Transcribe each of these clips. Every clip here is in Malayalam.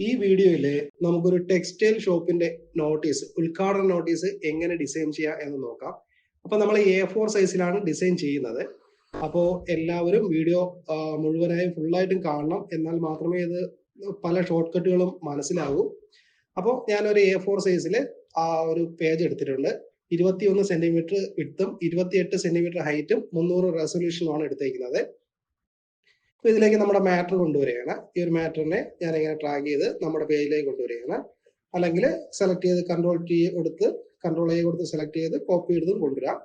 ഈ വീഡിയോയിൽ നമുക്കൊരു ടെക്സ്റ്റൈൽ ഷോപ്പിന്റെ നോട്ടീസ് ഉദ്ഘാടന നോട്ടീസ് എങ്ങനെ ഡിസൈൻ ചെയ്യാം എന്ന് നോക്കാം. അപ്പൊ നമ്മൾ എ ഫോർ സൈസിലാണ് ഡിസൈൻ ചെയ്യുന്നത്. അപ്പോൾ എല്ലാവരും വീഡിയോ മുഴുവനായും ഫുള്ളായിട്ടും കാണണം. എന്നാൽ മാത്രമേ ഇത് പല ഷോർട്ട് കട്ടുകളും മനസ്സിലാവൂ. അപ്പോൾ ഞാനൊരു എ ഫോർ സൈസിൽ ആ ഒരു പേജ് എടുത്തിട്ടുണ്ട്. ഇരുപത്തിയൊന്ന് സെന്റിമീറ്റർ വിട്ടും ഇരുപത്തിയെട്ട് സെന്റിമീറ്റർ ഹൈറ്റും മുന്നൂറ് റെസൊല്യൂഷനുമാണ് എടുത്തേക്കുന്നത്. അപ്പൊ ഇതിലേക്ക് നമ്മുടെ മാറ്റർ കൊണ്ടുവരികയാണ്. ഈ ഒരു മാറ്ററിനെ ഞാൻ ഇങ്ങനെ ട്രാക്ക് ചെയ്ത് നമ്മുടെ പേജിലേക്ക് കൊണ്ടുവരികയാണ്. അല്ലെങ്കിൽ സെലക്ട് ചെയ്ത് കൺട്രോൾ ടി കൊടുത്ത് കൺട്രോൾ എ കൊടുത്ത് സെലക്ട് ചെയ്ത് കോപ്പി എടുത്തും കൊണ്ടുവരാം.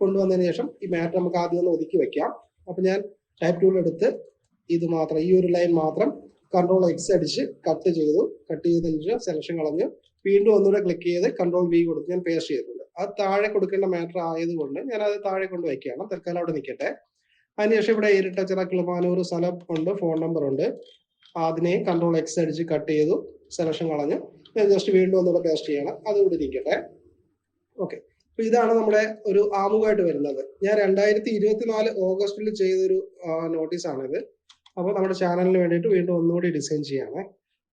കൊണ്ടുവന്നതിന് ശേഷം ഈ മാറ്റർ നമുക്ക് ആദ്യം ഒന്ന് ഒതുക്കി വെക്കാം. അപ്പൊ ഞാൻ ടൈപ്പ് ടൂൾ എടുത്ത് ഇത് മാത്രം ഈ ഒരു ലൈൻ മാത്രം കൺട്രോൾ എക്സ് അടിച്ച് കട്ട് ചെയ്തു. കട്ട് ചെയ്തതിന് ശേഷം സെലക്ഷൻ കളഞ്ഞ് വീണ്ടും ഒന്നുകൂടെ ക്ലിക്ക് ചെയ്ത് കൺട്രോൾ വി കൊടുത്ത് ഞാൻ പേസ്റ്റ് ചെയ്തിട്ടുണ്ട്. അത് താഴെ കൊടുക്കേണ്ട മാറ്റർ ആയതുകൊണ്ട് ഞാൻ അത് താഴെ കൊണ്ട് വയ്ക്കുകയാണ്. തൽക്കാലം അവിടെ നിൽക്കട്ടെ. അതിനുശേഷം ഇവിടെ ഇരട്ടച്ചിറ കിളമാനൂർ സ്ഥലം ഉണ്ട് ഫോൺ നമ്പർ ഉണ്ട്. അതിനെ കൺട്രോൾ എക്സ് അടിച്ച് കട്ട് ചെയ്തു സെലക്ഷൻ കളഞ്ഞ് ജസ്റ്റ് വീണ്ടും ഒന്നുകൂടെ പേസ്റ്റ് ചെയ്യണം. അത് ഇവിടെ ഇരിക്കട്ടെ. ഓക്കെ അപ്പൊ ഇതാണ് നമ്മുടെ ഒരു ആമുഖമായിട്ട് വരുന്നത്. ഞാൻ രണ്ടായിരത്തി ഇരുപത്തിനാല് ഓഗസ്റ്റിൽ ചെയ്തൊരു നോട്ടീസ് ആണിത്. അപ്പോൾ നമ്മുടെ ചാനലിന് വേണ്ടിയിട്ട് വീണ്ടും ഒന്നുകൂടി ഡിസൈൻ ചെയ്യാണ്.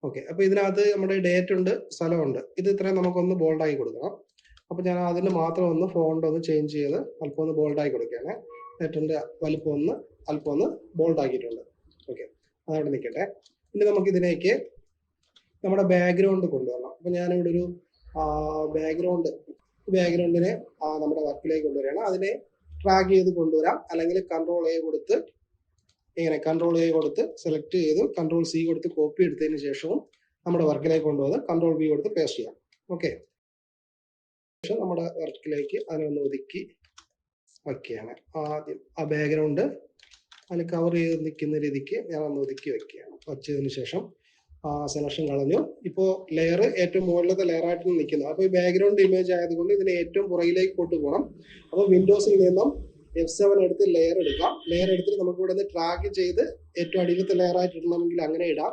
ഓക്കെ അപ്പൊ ഇതിനകത്ത് നമ്മുടെ ഡേറ്റ് ഉണ്ട് സ്ഥലമുണ്ട് ഇത് ഇത്രയും നമുക്കൊന്ന് ബോൾഡാക്കി കൊടുക്കണം. അപ്പൊ ഞാൻ അതിന് മാത്രം ഒന്ന് ഫോണ്ട് ഒന്ന് ചേഞ്ച് ചെയ്ത് അല്പം ഒന്ന് ബോൾഡാക്കി കൊടുക്കുകയാണ്. ലെറ്ററിന്റെ വലിപ്പം ഒന്ന് അല്പം ഒന്ന് ബോൾഡ് ആക്കിയിട്ടുണ്ട്. ഓക്കെ അതവിടെ നിൽക്കട്ടെ. ഇനി നമുക്ക് ഇതിലേക്ക് നമ്മുടെ ബാക്ക്ഗ്രൗണ്ട് കൊണ്ടുവരണം. അപ്പൊ ഞാനിവിടെ ഒരു ബാക്ക്ഗ്രൗണ്ട് ബാക്ക്ഗ്രൗണ്ടിനെ നമ്മുടെ വർക്കിലേക്ക് കൊണ്ടുവരികയാണ്. അതിനെ ട്രാക്ക് ചെയ്ത് കൊണ്ടുവരാം. അല്ലെങ്കിൽ കൺട്രോൾ എ കൊടുത്ത് ഇങ്ങനെ കൺട്രോൾ എ കൊടുത്ത് സെലക്ട് ചെയ്ത് കൺട്രോൾ സി കൊടുത്ത് കോപ്പി എടുത്തതിന് ശേഷവും നമ്മുടെ വർക്കിലേക്ക് കൊണ്ടുവന്ന് കൺട്രോൾ ബി കൊടുത്ത് പേസ്റ്റ് ചെയ്യാം. ഓക്കെ നമ്മുടെ വർക്കിലേക്ക് അതിനൊന്ന് ഒതുക്കി വയ്ക്കുകയാണ്. ആദ്യം ആ ബാക്ക്ഗ്രൗണ്ട് അതിൽ കവർ ചെയ്ത് നിൽക്കുന്ന രീതിക്ക് ഞാൻ ഒന്ന് ഒതുക്കി വെക്കുകയാണ് വച്ചതിന് ശേഷം സെലക്ഷൻ കളഞ്ഞു. ഇപ്പോൾ ലെയർ ഏറ്റവും മുകളിലത്തെ ലെയർ ആയിട്ട് നിൽക്കുന്നത് അപ്പോൾ ഈ ബാക്ക്ഗ്രൗണ്ട് ഇമേജ് ആയതുകൊണ്ട് ഇതിനെ ഏറ്റവും പുറകിലേക്ക് കൊണ്ടുപോകണം അപ്പോൾ വിൻഡോസിൽ നിന്നും എഫ് സെവൻ എടുത്ത് ലെയർ എടുക്കാം. ലെയർ എടുത്തിട്ട് നമുക്ക് ഇവിടെ നിന്ന് ട്രാക്ക് ചെയ്ത് ഏറ്റവും അടിയിലത്തെ ലെയർ ആയിട്ട് ഇടണമെങ്കിൽ അങ്ങനെ ഇടാം.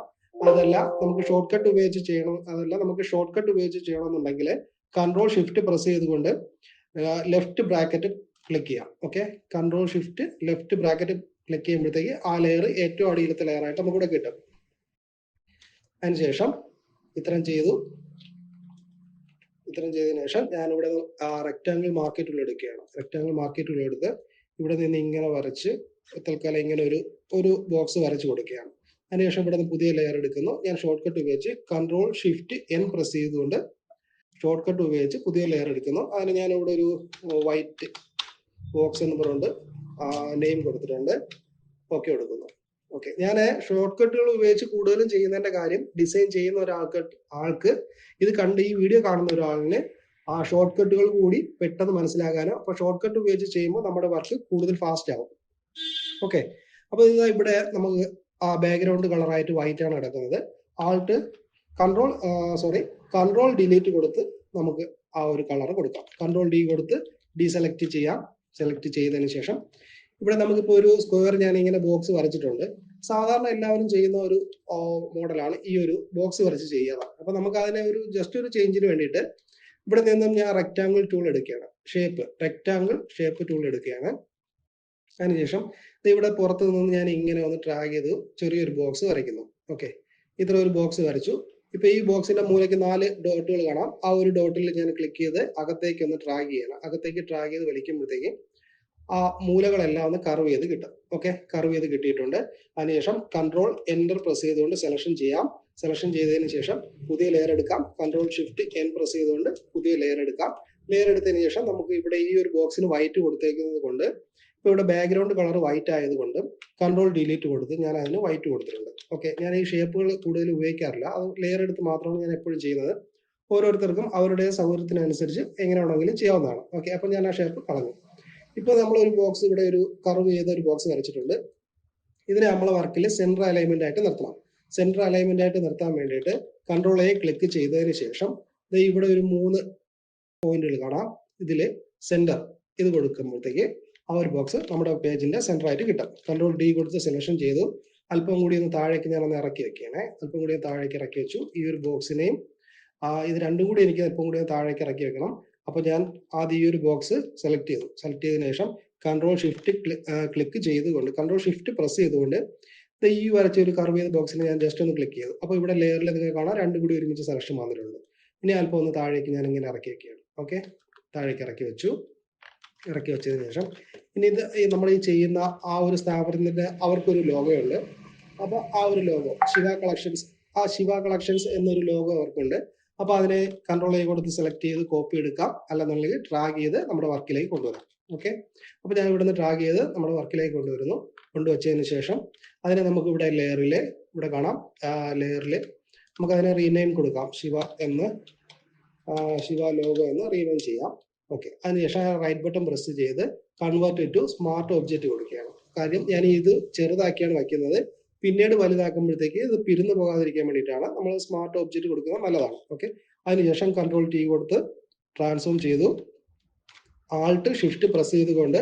അതല്ല നമുക്ക് ഷോർട്ട് കട്ട് ഉപയോഗിച്ച് ചെയ്യണം. അതല്ല നമുക്ക് ഷോർട്ട് കട്ട് ഉപയോഗിച്ച് ചെയ്യണമെന്നുണ്ടെങ്കിൽ കൺട്രോൾ ഷിഫ്റ്റ് പ്രസ് ചെയ്തുകൊണ്ട് ലെഫ്റ്റ് ബ്രാക്കറ്റ് ക്ലിക്ക് ചെയ്യാം. Okay control shift left bracket click ചെയ്യുമ്പോഴത്തേക്ക് ആ ലെയർ ഏറ്റവും അടിയിലത്തെ ലെയർ ആയിട്ട് നമുക്കിവിടെ കിട്ടും. അതിനുശേഷം ഇത്രയും ചെയ്തു. ഇത്രയും ചെയ്തതിനു ശേഷം ഞാനിവിടെ റെക്റ്റാങ്കിൾ മാർക്കറ്റ് ടൂൾ എടുക്കുകയാണ്. റെക്റ്റാങ്കിൾ മാർക്കറ്റ് ടൂൾ എടുത്ത് ഇവിടെ നിന്ന് ഇങ്ങനെ വരച്ച് തൽക്കാലം ഇങ്ങനെ ഒരു ഒരു ബോക്സ് വരച്ച് കൊടുക്കുകയാണ്. അതിനുശേഷം ഇവിടെ നിന്ന് പുതിയ ലെയർ എടുക്കുന്നു. ഞാൻ ഷോർട്ട് കട്ട് ഉപയോഗിച്ച് കൺട്രോൾ ഷിഫ്റ്റ് എൻ പ്രസ് ചെയ്തുകൊണ്ട് ഷോർട്ട് കട്ട് ഉപയോഗിച്ച് പുതിയ ലെയർ എടുക്കുന്നു. അതിന് ഞാൻ ഇവിടെ ഒരു വൈറ്റ് ബോക്സ് എന്ന് പറഞ്ഞുകൊണ്ട് നെയിം കൊടുത്തിട്ടുണ്ട്. ഓക്കെ കൊടുക്കുന്നു. ഓക്കെ ഞാൻ ഷോർട്ട് കട്ടുകൾ ഉപയോഗിച്ച് കൂടുതലും ചെയ്യുന്നതിന്റെ കാര്യം ഡിസൈൻ ചെയ്യുന്ന ഒരാൾക്ക് ആൾക്ക് ഇത് കണ്ട് ഈ വീഡിയോ കാണുന്ന ഒരാളിന് ആ ഷോർട്ട് കട്ടുകൾ കൂടി പെട്ടെന്ന് മനസ്സിലാകാനോ അപ്പൊ ഷോർട്ട് കട്ട് ഉപയോഗിച്ച് ചെയ്യുമ്പോൾ നമ്മുടെ വർക്ക് കൂടുതൽ ഫാസ്റ്റ് ആവും. ഓക്കെ അപ്പൊ ഇത് ഇവിടെ നമുക്ക് ആ ബാക്ക്ഗ്രൗണ്ട് കളറായിട്ട് വൈറ്റ് ആണ് കിടക്കുന്നത്. Alt control sorry control delete കൊടുത്ത് നമുക്ക് ആ ഒരു കളർ കൊടുക്കാം. കൺട്രോൾ ഡി കൊടുത്ത് ഡീസെലക്ട് ചെയ്യാം. സെലക്ട് ചെയ്തതിന് ശേഷം ഇവിടെ നമുക്കിപ്പോൾ ഒരു സ്ക്വയർ ഞാൻ ഇങ്ങനെ ബോക്സ് വരച്ചിട്ടുണ്ട്. സാധാരണ എല്ലാവരും ചെയ്യുന്ന ഒരു മോഡലാണ് ഈ ഒരു ബോക്സ് വരച്ച് ചെയ്യുക. അപ്പോൾ നമുക്ക് അതിനെ ഒരു ജസ്റ്റ് ഒരു ചേഞ്ചിന് വേണ്ടിയിട്ട് ഇവിടെ നിന്നും ഞാൻ റെക്റ്റാങ്കിൾ ടൂൾ എടുക്കുകയാണ്. ഷേപ്പ് റെക്റ്റാങ്കിൾ ഷേപ്പ് ടൂൾ എടുക്കുകയാണ്. അതിനുശേഷം ഇവിടെ പുറത്ത് നിന്ന് ഞാൻ ഇങ്ങനെ ഒന്ന് ട്രാഗ് ചെയ്തു. ചെറിയൊരു ബോക്സ് വരയ്ക്കുന്നു. ഓക്കെ ഇത്ര ഒരു ബോക്സ് വരച്ചു. ഇപ്പൊ ഈ ബോക്സിന്റെ മൂലയ്ക്ക് നാല് ഡോട്ടുകൾ കാണാം. ആ ഒരു ഡോട്ടിൽ ഞാൻ ക്ലിക്ക് ചെയ്ത് അകത്തേക്ക് ഒന്ന് ട്രാഗ് ചെയ്യണം. അകത്തേക്ക് ട്രാഗ് ചെയ്ത് വലിക്കുമ്പോഴത്തേക്ക് ആ മൂലകളെല്ലാം ഒന്ന് കർവ് ചെയ്ത് കിട്ടും. ഓക്കെ കർവ് ചെയ്ത് കിട്ടിയിട്ടുണ്ട്. അതിനുശേഷം കൺട്രോൾ എന്റർ പ്രസ് ചെയ്തുകൊണ്ട് സെലക്ഷൻ ചെയ്യാം. സെലക്ഷൻ ചെയ്തതിന് ശേഷം പുതിയ ലെയർ എടുക്കാം. കൺട്രോൾ ഷിഫ്റ്റ് എൻ പ്രസ് ചെയ്തുകൊണ്ട് പുതിയ ലെയർ എടുക്കാം. ലെയർ എടുത്തതിന് ശേഷം നമുക്ക് ഇവിടെ ഈ ഒരു ബോക്സിന് വൈറ്റ് കൊടുത്തേക്കുന്നത് കൊണ്ട് ഇവിടെ ബാക്ക്ഗ്രൗണ്ട് കളർ വൈറ്റ് ആയതുകൊണ്ട് കൺട്രോൾ ഡിലീറ്റ് കൊടുത്ത് ഞാൻ അതിന് വൈറ്റ് കൊടുത്തിട്ടുണ്ട്. ഓക്കെ ഞാൻ ഈ ഷേപ്പുകൾ കൂടുതൽ ഉപയോഗിക്കാറില്ല. അത് ലെയർ എടുത്ത് മാത്രമാണ് ഞാൻ എപ്പോഴും ചെയ്യുന്നത്. ഓരോരുത്തർക്കും അവരുടെ സൗകര്യത്തിനനുസരിച്ച് എങ്ങനെ വേണമെങ്കിലും ചെയ്യാവുന്നതാണ്. ഓക്കെ അപ്പൊ ഞാൻ ആ ഷേപ്പ് കളഞ്ഞു. ഇപ്പോൾ നമ്മൾ ഒരു ബോക്സ് ഇവിടെ ഒരു കർവ് ചെയ്ത ഒരു ബോക്സ് വരച്ചിട്ടുണ്ട്. ഇതിനെ നമ്മളെ വർക്കിൽ സെൻട്രൽ അലൈൻമെന്റ് ആയിട്ട് നിർത്തണം. സെൻട്രൽ അലൈൻമെന്റ് ആയിട്ട് നിർത്താൻ വേണ്ടിയിട്ട് കൺട്രോൾ എ ക്ലിക്ക് ചെയ്തതിന് ശേഷം ഇവിടെ ഒരു മൂന്ന് പോയിന്റുകൾ കാണാം. ഇതിൽ സെന്റർ ഇത് കൊടുക്കുമ്പോഴത്തേക്ക് ആ ഒരു ബോക്സ് നമ്മുടെ പേജിന്റെ സെന്റർ ആയിട്ട് കിട്ടും. കൺട്രോൾ ഡി കൊടുത്ത് സെലക്ഷൻ ചെയ്തു. അല്പം കൂടി ഒന്ന് താഴേക്ക് ഞാൻ ഒന്ന് ഇറക്കി വെക്കുകയാണേ അല്പം കൂടി താഴേക്ക് ഇറക്കി വെച്ചു. ഈ ഒരു ബോക്സിനെയും ഇത് രണ്ടും കൂടി എനിക്ക് അല്പം കൂടി താഴേക്ക് ഇറക്കി വെക്കണം. അപ്പോൾ ഞാൻ ആദ്യം ഈ ഒരു ബോക്സ് സെലക്ട് ചെയ്തു. സെലക്ട് ചെയ്തതിനു ശേഷം കൺട്രോൾ ഷിഫ്റ്റ് ക്ലിക്ക് ചെയ്തുകൊണ്ട് കൺട്രോൾ ഷിഫ്റ്റ് പ്രസ് ചെയ്തുകൊണ്ട് ഈ വരച്ച ഒരു കർവ് ചെയ്ത ബോക്സിൽ ഞാൻ ജസ്റ്റ് ഒന്ന് ക്ലിക്ക് ചെയ്തു. അപ്പോൾ ഇവിടെ ലെയറിൽ നിങ്ങൾക്ക് കാണാം രണ്ടും കൂടി ഒരുമിച്ച് സെലക്ഷൻ വന്നിട്ടുണ്ട്. ഇനി അല്പം ഒന്ന് താഴേക്ക് ഞാൻ ഇങ്ങനെ ഇറക്കി വെക്കുകയാണ്. ഓക്കെ താഴേക്ക് ഇറക്കി വെച്ചു. ഇറക്കി വെച്ചതിന് ശേഷം. ഇനി ഇത് നമ്മൾ ഈ ചെയ്യുന്ന ആ ഒരു സ്ഥാപനത്തിന്റെ അവർക്കൊരു ലോഗോ ഉണ്ട് അപ്പോൾ ആ ഒരു ലോഗോ ശിവ കളക്ഷൻസ് ആ ശിവ കളക്ഷൻസ് എന്നൊരു ലോഗോ അവർക്കുണ്ട്. അപ്പോൾ അതിനെ കൺട്രോൾ ചെയ്ത് കൊടുത്ത് സെലക്ട് ചെയ്ത് കോപ്പി എടുക്കാം. അല്ലെന്നുണ്ടെങ്കിൽ ഡ്രാഗ് ചെയ്ത് നമ്മുടെ വർക്കിലേക്ക് കൊണ്ടുവരാം. ഓക്കെ അപ്പോൾ ഞാൻ ഇവിടുന്ന് ഡ്രാഗ് ചെയ്ത് നമ്മുടെ വർക്കിലേക്ക് കൊണ്ടുവരുന്നു. കൊണ്ടുവച്ചതിന് ശേഷം അതിനെ നമുക്ക് ഇവിടെ ലെയറിൽ ഇവിടെ കാണാം. ലെയറിൽ നമുക്ക് അതിനെ റീനെയിം കൊടുക്കാം. ശിവ എന്ന് ശിവ ലോഗോ എന്ന് റീനെയിം ചെയ്യാം. ഓക്കെ അതിനുശേഷം റൈറ്റ് ബട്ടൺ പ്രസ് ചെയ്ത് കൺവേർട്ട് ടു സ്മാർട്ട് ഒബ്ജക്റ്റ് കൊടുക്കുകയാണ്. കാര്യം ഞാൻ ഇത് ചെറുതാക്കിയാണ് വയ്ക്കുന്നത്. പിന്നീട് വലുതാക്കുമ്പോഴത്തേക്ക് ഇത് പിരിന്നു പോകാതിരിക്കാൻ വേണ്ടിയിട്ടാണ് നമ്മൾ സ്മാർട്ട് ഒബ്ജക്റ്റ് കൊടുക്കുന്നത് നല്ലതാണ്. ഓക്കെ അതിനുശേഷം കൺട്രോൾ ടി കൊടുത്ത് ട്രാൻസ്ഫോം ചെയ്തു. ആൾട്ട് ഷിഫ്റ്റ് പ്രസ് ചെയ്തുകൊണ്ട്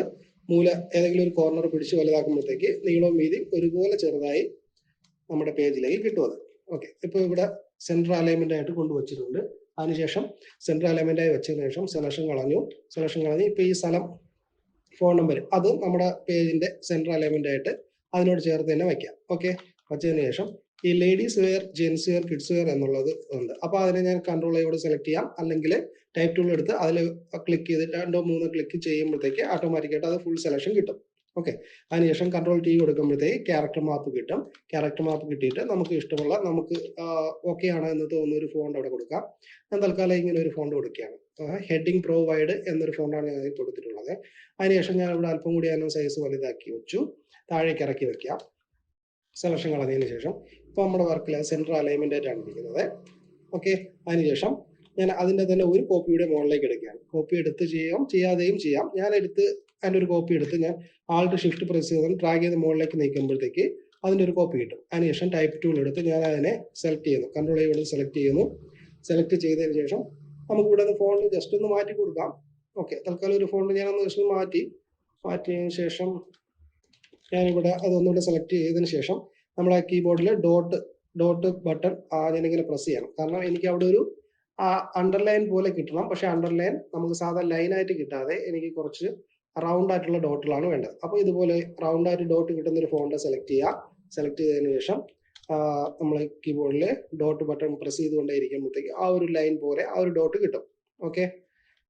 മൂല ഏതെങ്കിലും ഒരു കോർണർ പിടിച്ച് വലുതാക്കുമ്പോഴത്തേക്ക് നീളവും വീതി ഒരുപോലെ ചെറുതായി നമ്മുടെ പേജിലേക്ക് കിട്ടും ഓക്കെ ഇപ്പോൾ ഇവിടെ സെൻട്രൽ അലൈൻമെന്റ് ആയിട്ട് കൊണ്ടുവച്ചിട്ടുണ്ട്. അതിനുശേഷം സെൻട്രൽ അലൈൻമെന്റ് ആയി വെച്ചതിന് ശേഷം സെലക്ഷൻ കളഞ്ഞു. സെലക്ഷൻ കളഞ്ഞു ഇപ്പോൾ ഈ സ്ഥലം ഫോൺ നമ്പർ അത് നമ്മുടെ പേജിന്റെ സെൻട്രൽ അലൈൻമെന്റ് ആയിട്ട് അതിനോട് ചേർത്ത് തന്നെ വയ്ക്കാം ഓക്കെ വച്ചതിന് ശേഷം ഈ ladies wear gents wear kids wear എന്നുള്ളത് ഉണ്ട്. അപ്പോൾ അതിനെ ഞാൻ കൺട്രോൾ ചെയ്യോട് സെലക്ട് ചെയ്യാം. അല്ലെങ്കിൽ ടൈപ്പ് ടൂൾ എടുത്ത് അതിൽ ക്ലിക്ക് ചെയ്ത് രണ്ടോ മൂന്നോ ക്ലിക്ക് ചെയ്യുമ്പോഴത്തേക്ക് ഓട്ടോമാറ്റിക്കായിട്ട് അത് ഫുൾ സെലക്ഷൻ കിട്ടും. ഓക്കെ അതിനുശേഷം കൺട്രോൾ ടി കൊടുക്കുമ്പോഴത്തേക്ക് ക്യാരക്ടർ മാപ്പ് കിട്ടും. ക്യാരക്ടർ മാപ്പ് കിട്ടിയിട്ട് നമുക്ക് ഇഷ്ടമുള്ള നമുക്ക് ഓക്കെ ആണ് എന്ന് തോന്നുന്ന ഒരു ഫോണ്ട് അവിടെ കൊടുക്കാം. ഞാൻ തൽക്കാലം ഇങ്ങനെ ഒരു ഫോണ്ട് കൊടുക്കുകയാണ്. ഹെഡിങ് പ്രൊവൈഡ് എന്നൊരു ഫോണ്ടാണ് ഞാൻ അതിൽ കൊടുത്തിട്ടുള്ളത്. അതിനുശേഷം ഞാൻ ഇവിടെ അല്പം കൂടി അതിന് സൈസ് വലുതാക്കി വെച്ചു. താഴേക്ക് ഇറക്കി വെക്കാം. സെലക്ഷൻ കളഞ്ഞതിന് ശേഷം ഇപ്പോൾ നമ്മുടെ വർക്കിൽ സെൻട്രൽ അലൈൻമെന്റ് ആയിട്ടാണ് ഇരിക്കുന്നത്. ഓക്കെ അതിനുശേഷം ഞാൻ അതിന്റെ തന്നെ ഒരു കോപ്പിയുടെ മുകളിലേക്ക് എടുക്കുകയാണ്. കോപ്പി എടുത്ത് ചെയ്യാം. ചെയ്യാതെയും ചെയ്യാം. ഞാൻ എടുത്ത് അതിന്റെ ഒരു കോപ്പി എടുത്ത് ഞാൻ ആൾട്ട് ഷിഫ്റ്റ് പ്രസ് ചെയ്ത് ഡ്രാഗ് ചെയ്ത് മുകളിലേക്ക് നീക്കുമ്പോഴത്തേക്ക് അതിന്റെ ഒരു കോപ്പി കിട്ടും. അതിനുശേഷം ടൈപ്പ് ടൂൾ എടുത്ത് ഞാൻ അതിനെ സെലക്ട് ചെയ്യുന്നു. കൺട്രോൾ ചെയ്ത് സെലക്ട് ചെയ്യുന്നു. സെലക്ട് ചെയ്തതിന് ശേഷം നമുക്ക് ഇവിടെ ഫോണ്ട് ജസ്റ്റ് ഒന്ന് മാറ്റി കൊടുക്കാം. ഓക്കെ തൽക്കാലം ഒരു ഫോണ്ട് ഞാനൊന്ന് ജസ്റ്റ് മാറ്റി. മാറ്റിയതിന് ശേഷം ഞാനിവിടെ അതൊന്നുകൂടെ സെലക്ട് ചെയ്തതിന് ശേഷം നമ്മുടെ കീബോർഡിൽ ഡോട്ട് ഡോട്ട് ബട്ടൺ ഞാനിങ്ങനെ പ്രസ് ചെയ്യണം. കാരണം എനിക്ക് അവിടെ ഒരു അണ്ടർലൈൻ പോലെ കിട്ടണം. പക്ഷെ അണ്ടർലൈൻ നമുക്ക് സാധാ ലൈനായിട്ട് കിട്ടാതെ എനിക്ക് കുറച്ച് റൗണ്ട് ആയിട്ടുള്ള ഡോട്ടുകളാണ് വേണ്ടത്. അപ്പോൾ ഇതുപോലെ റൗണ്ട് ആയിട്ട് ഡോട്ട് കിട്ടുന്ന ഒരു ഫോണ്ട് സെലക്ട് ചെയ്യുക സെലക്ട് ചെയ്തതിന് ശേഷം നമ്മൾ കീബോർഡിൽ ഡോട്ട് ബട്ടൺ പ്രസ് ചെയ്തുകൊണ്ടേയിരിക്കുമ്പോഴത്തേക്ക് ആ ഒരു ലൈൻ പോലെ ആ ഒരു ഡോട്ട് കിട്ടും. ഓക്കെ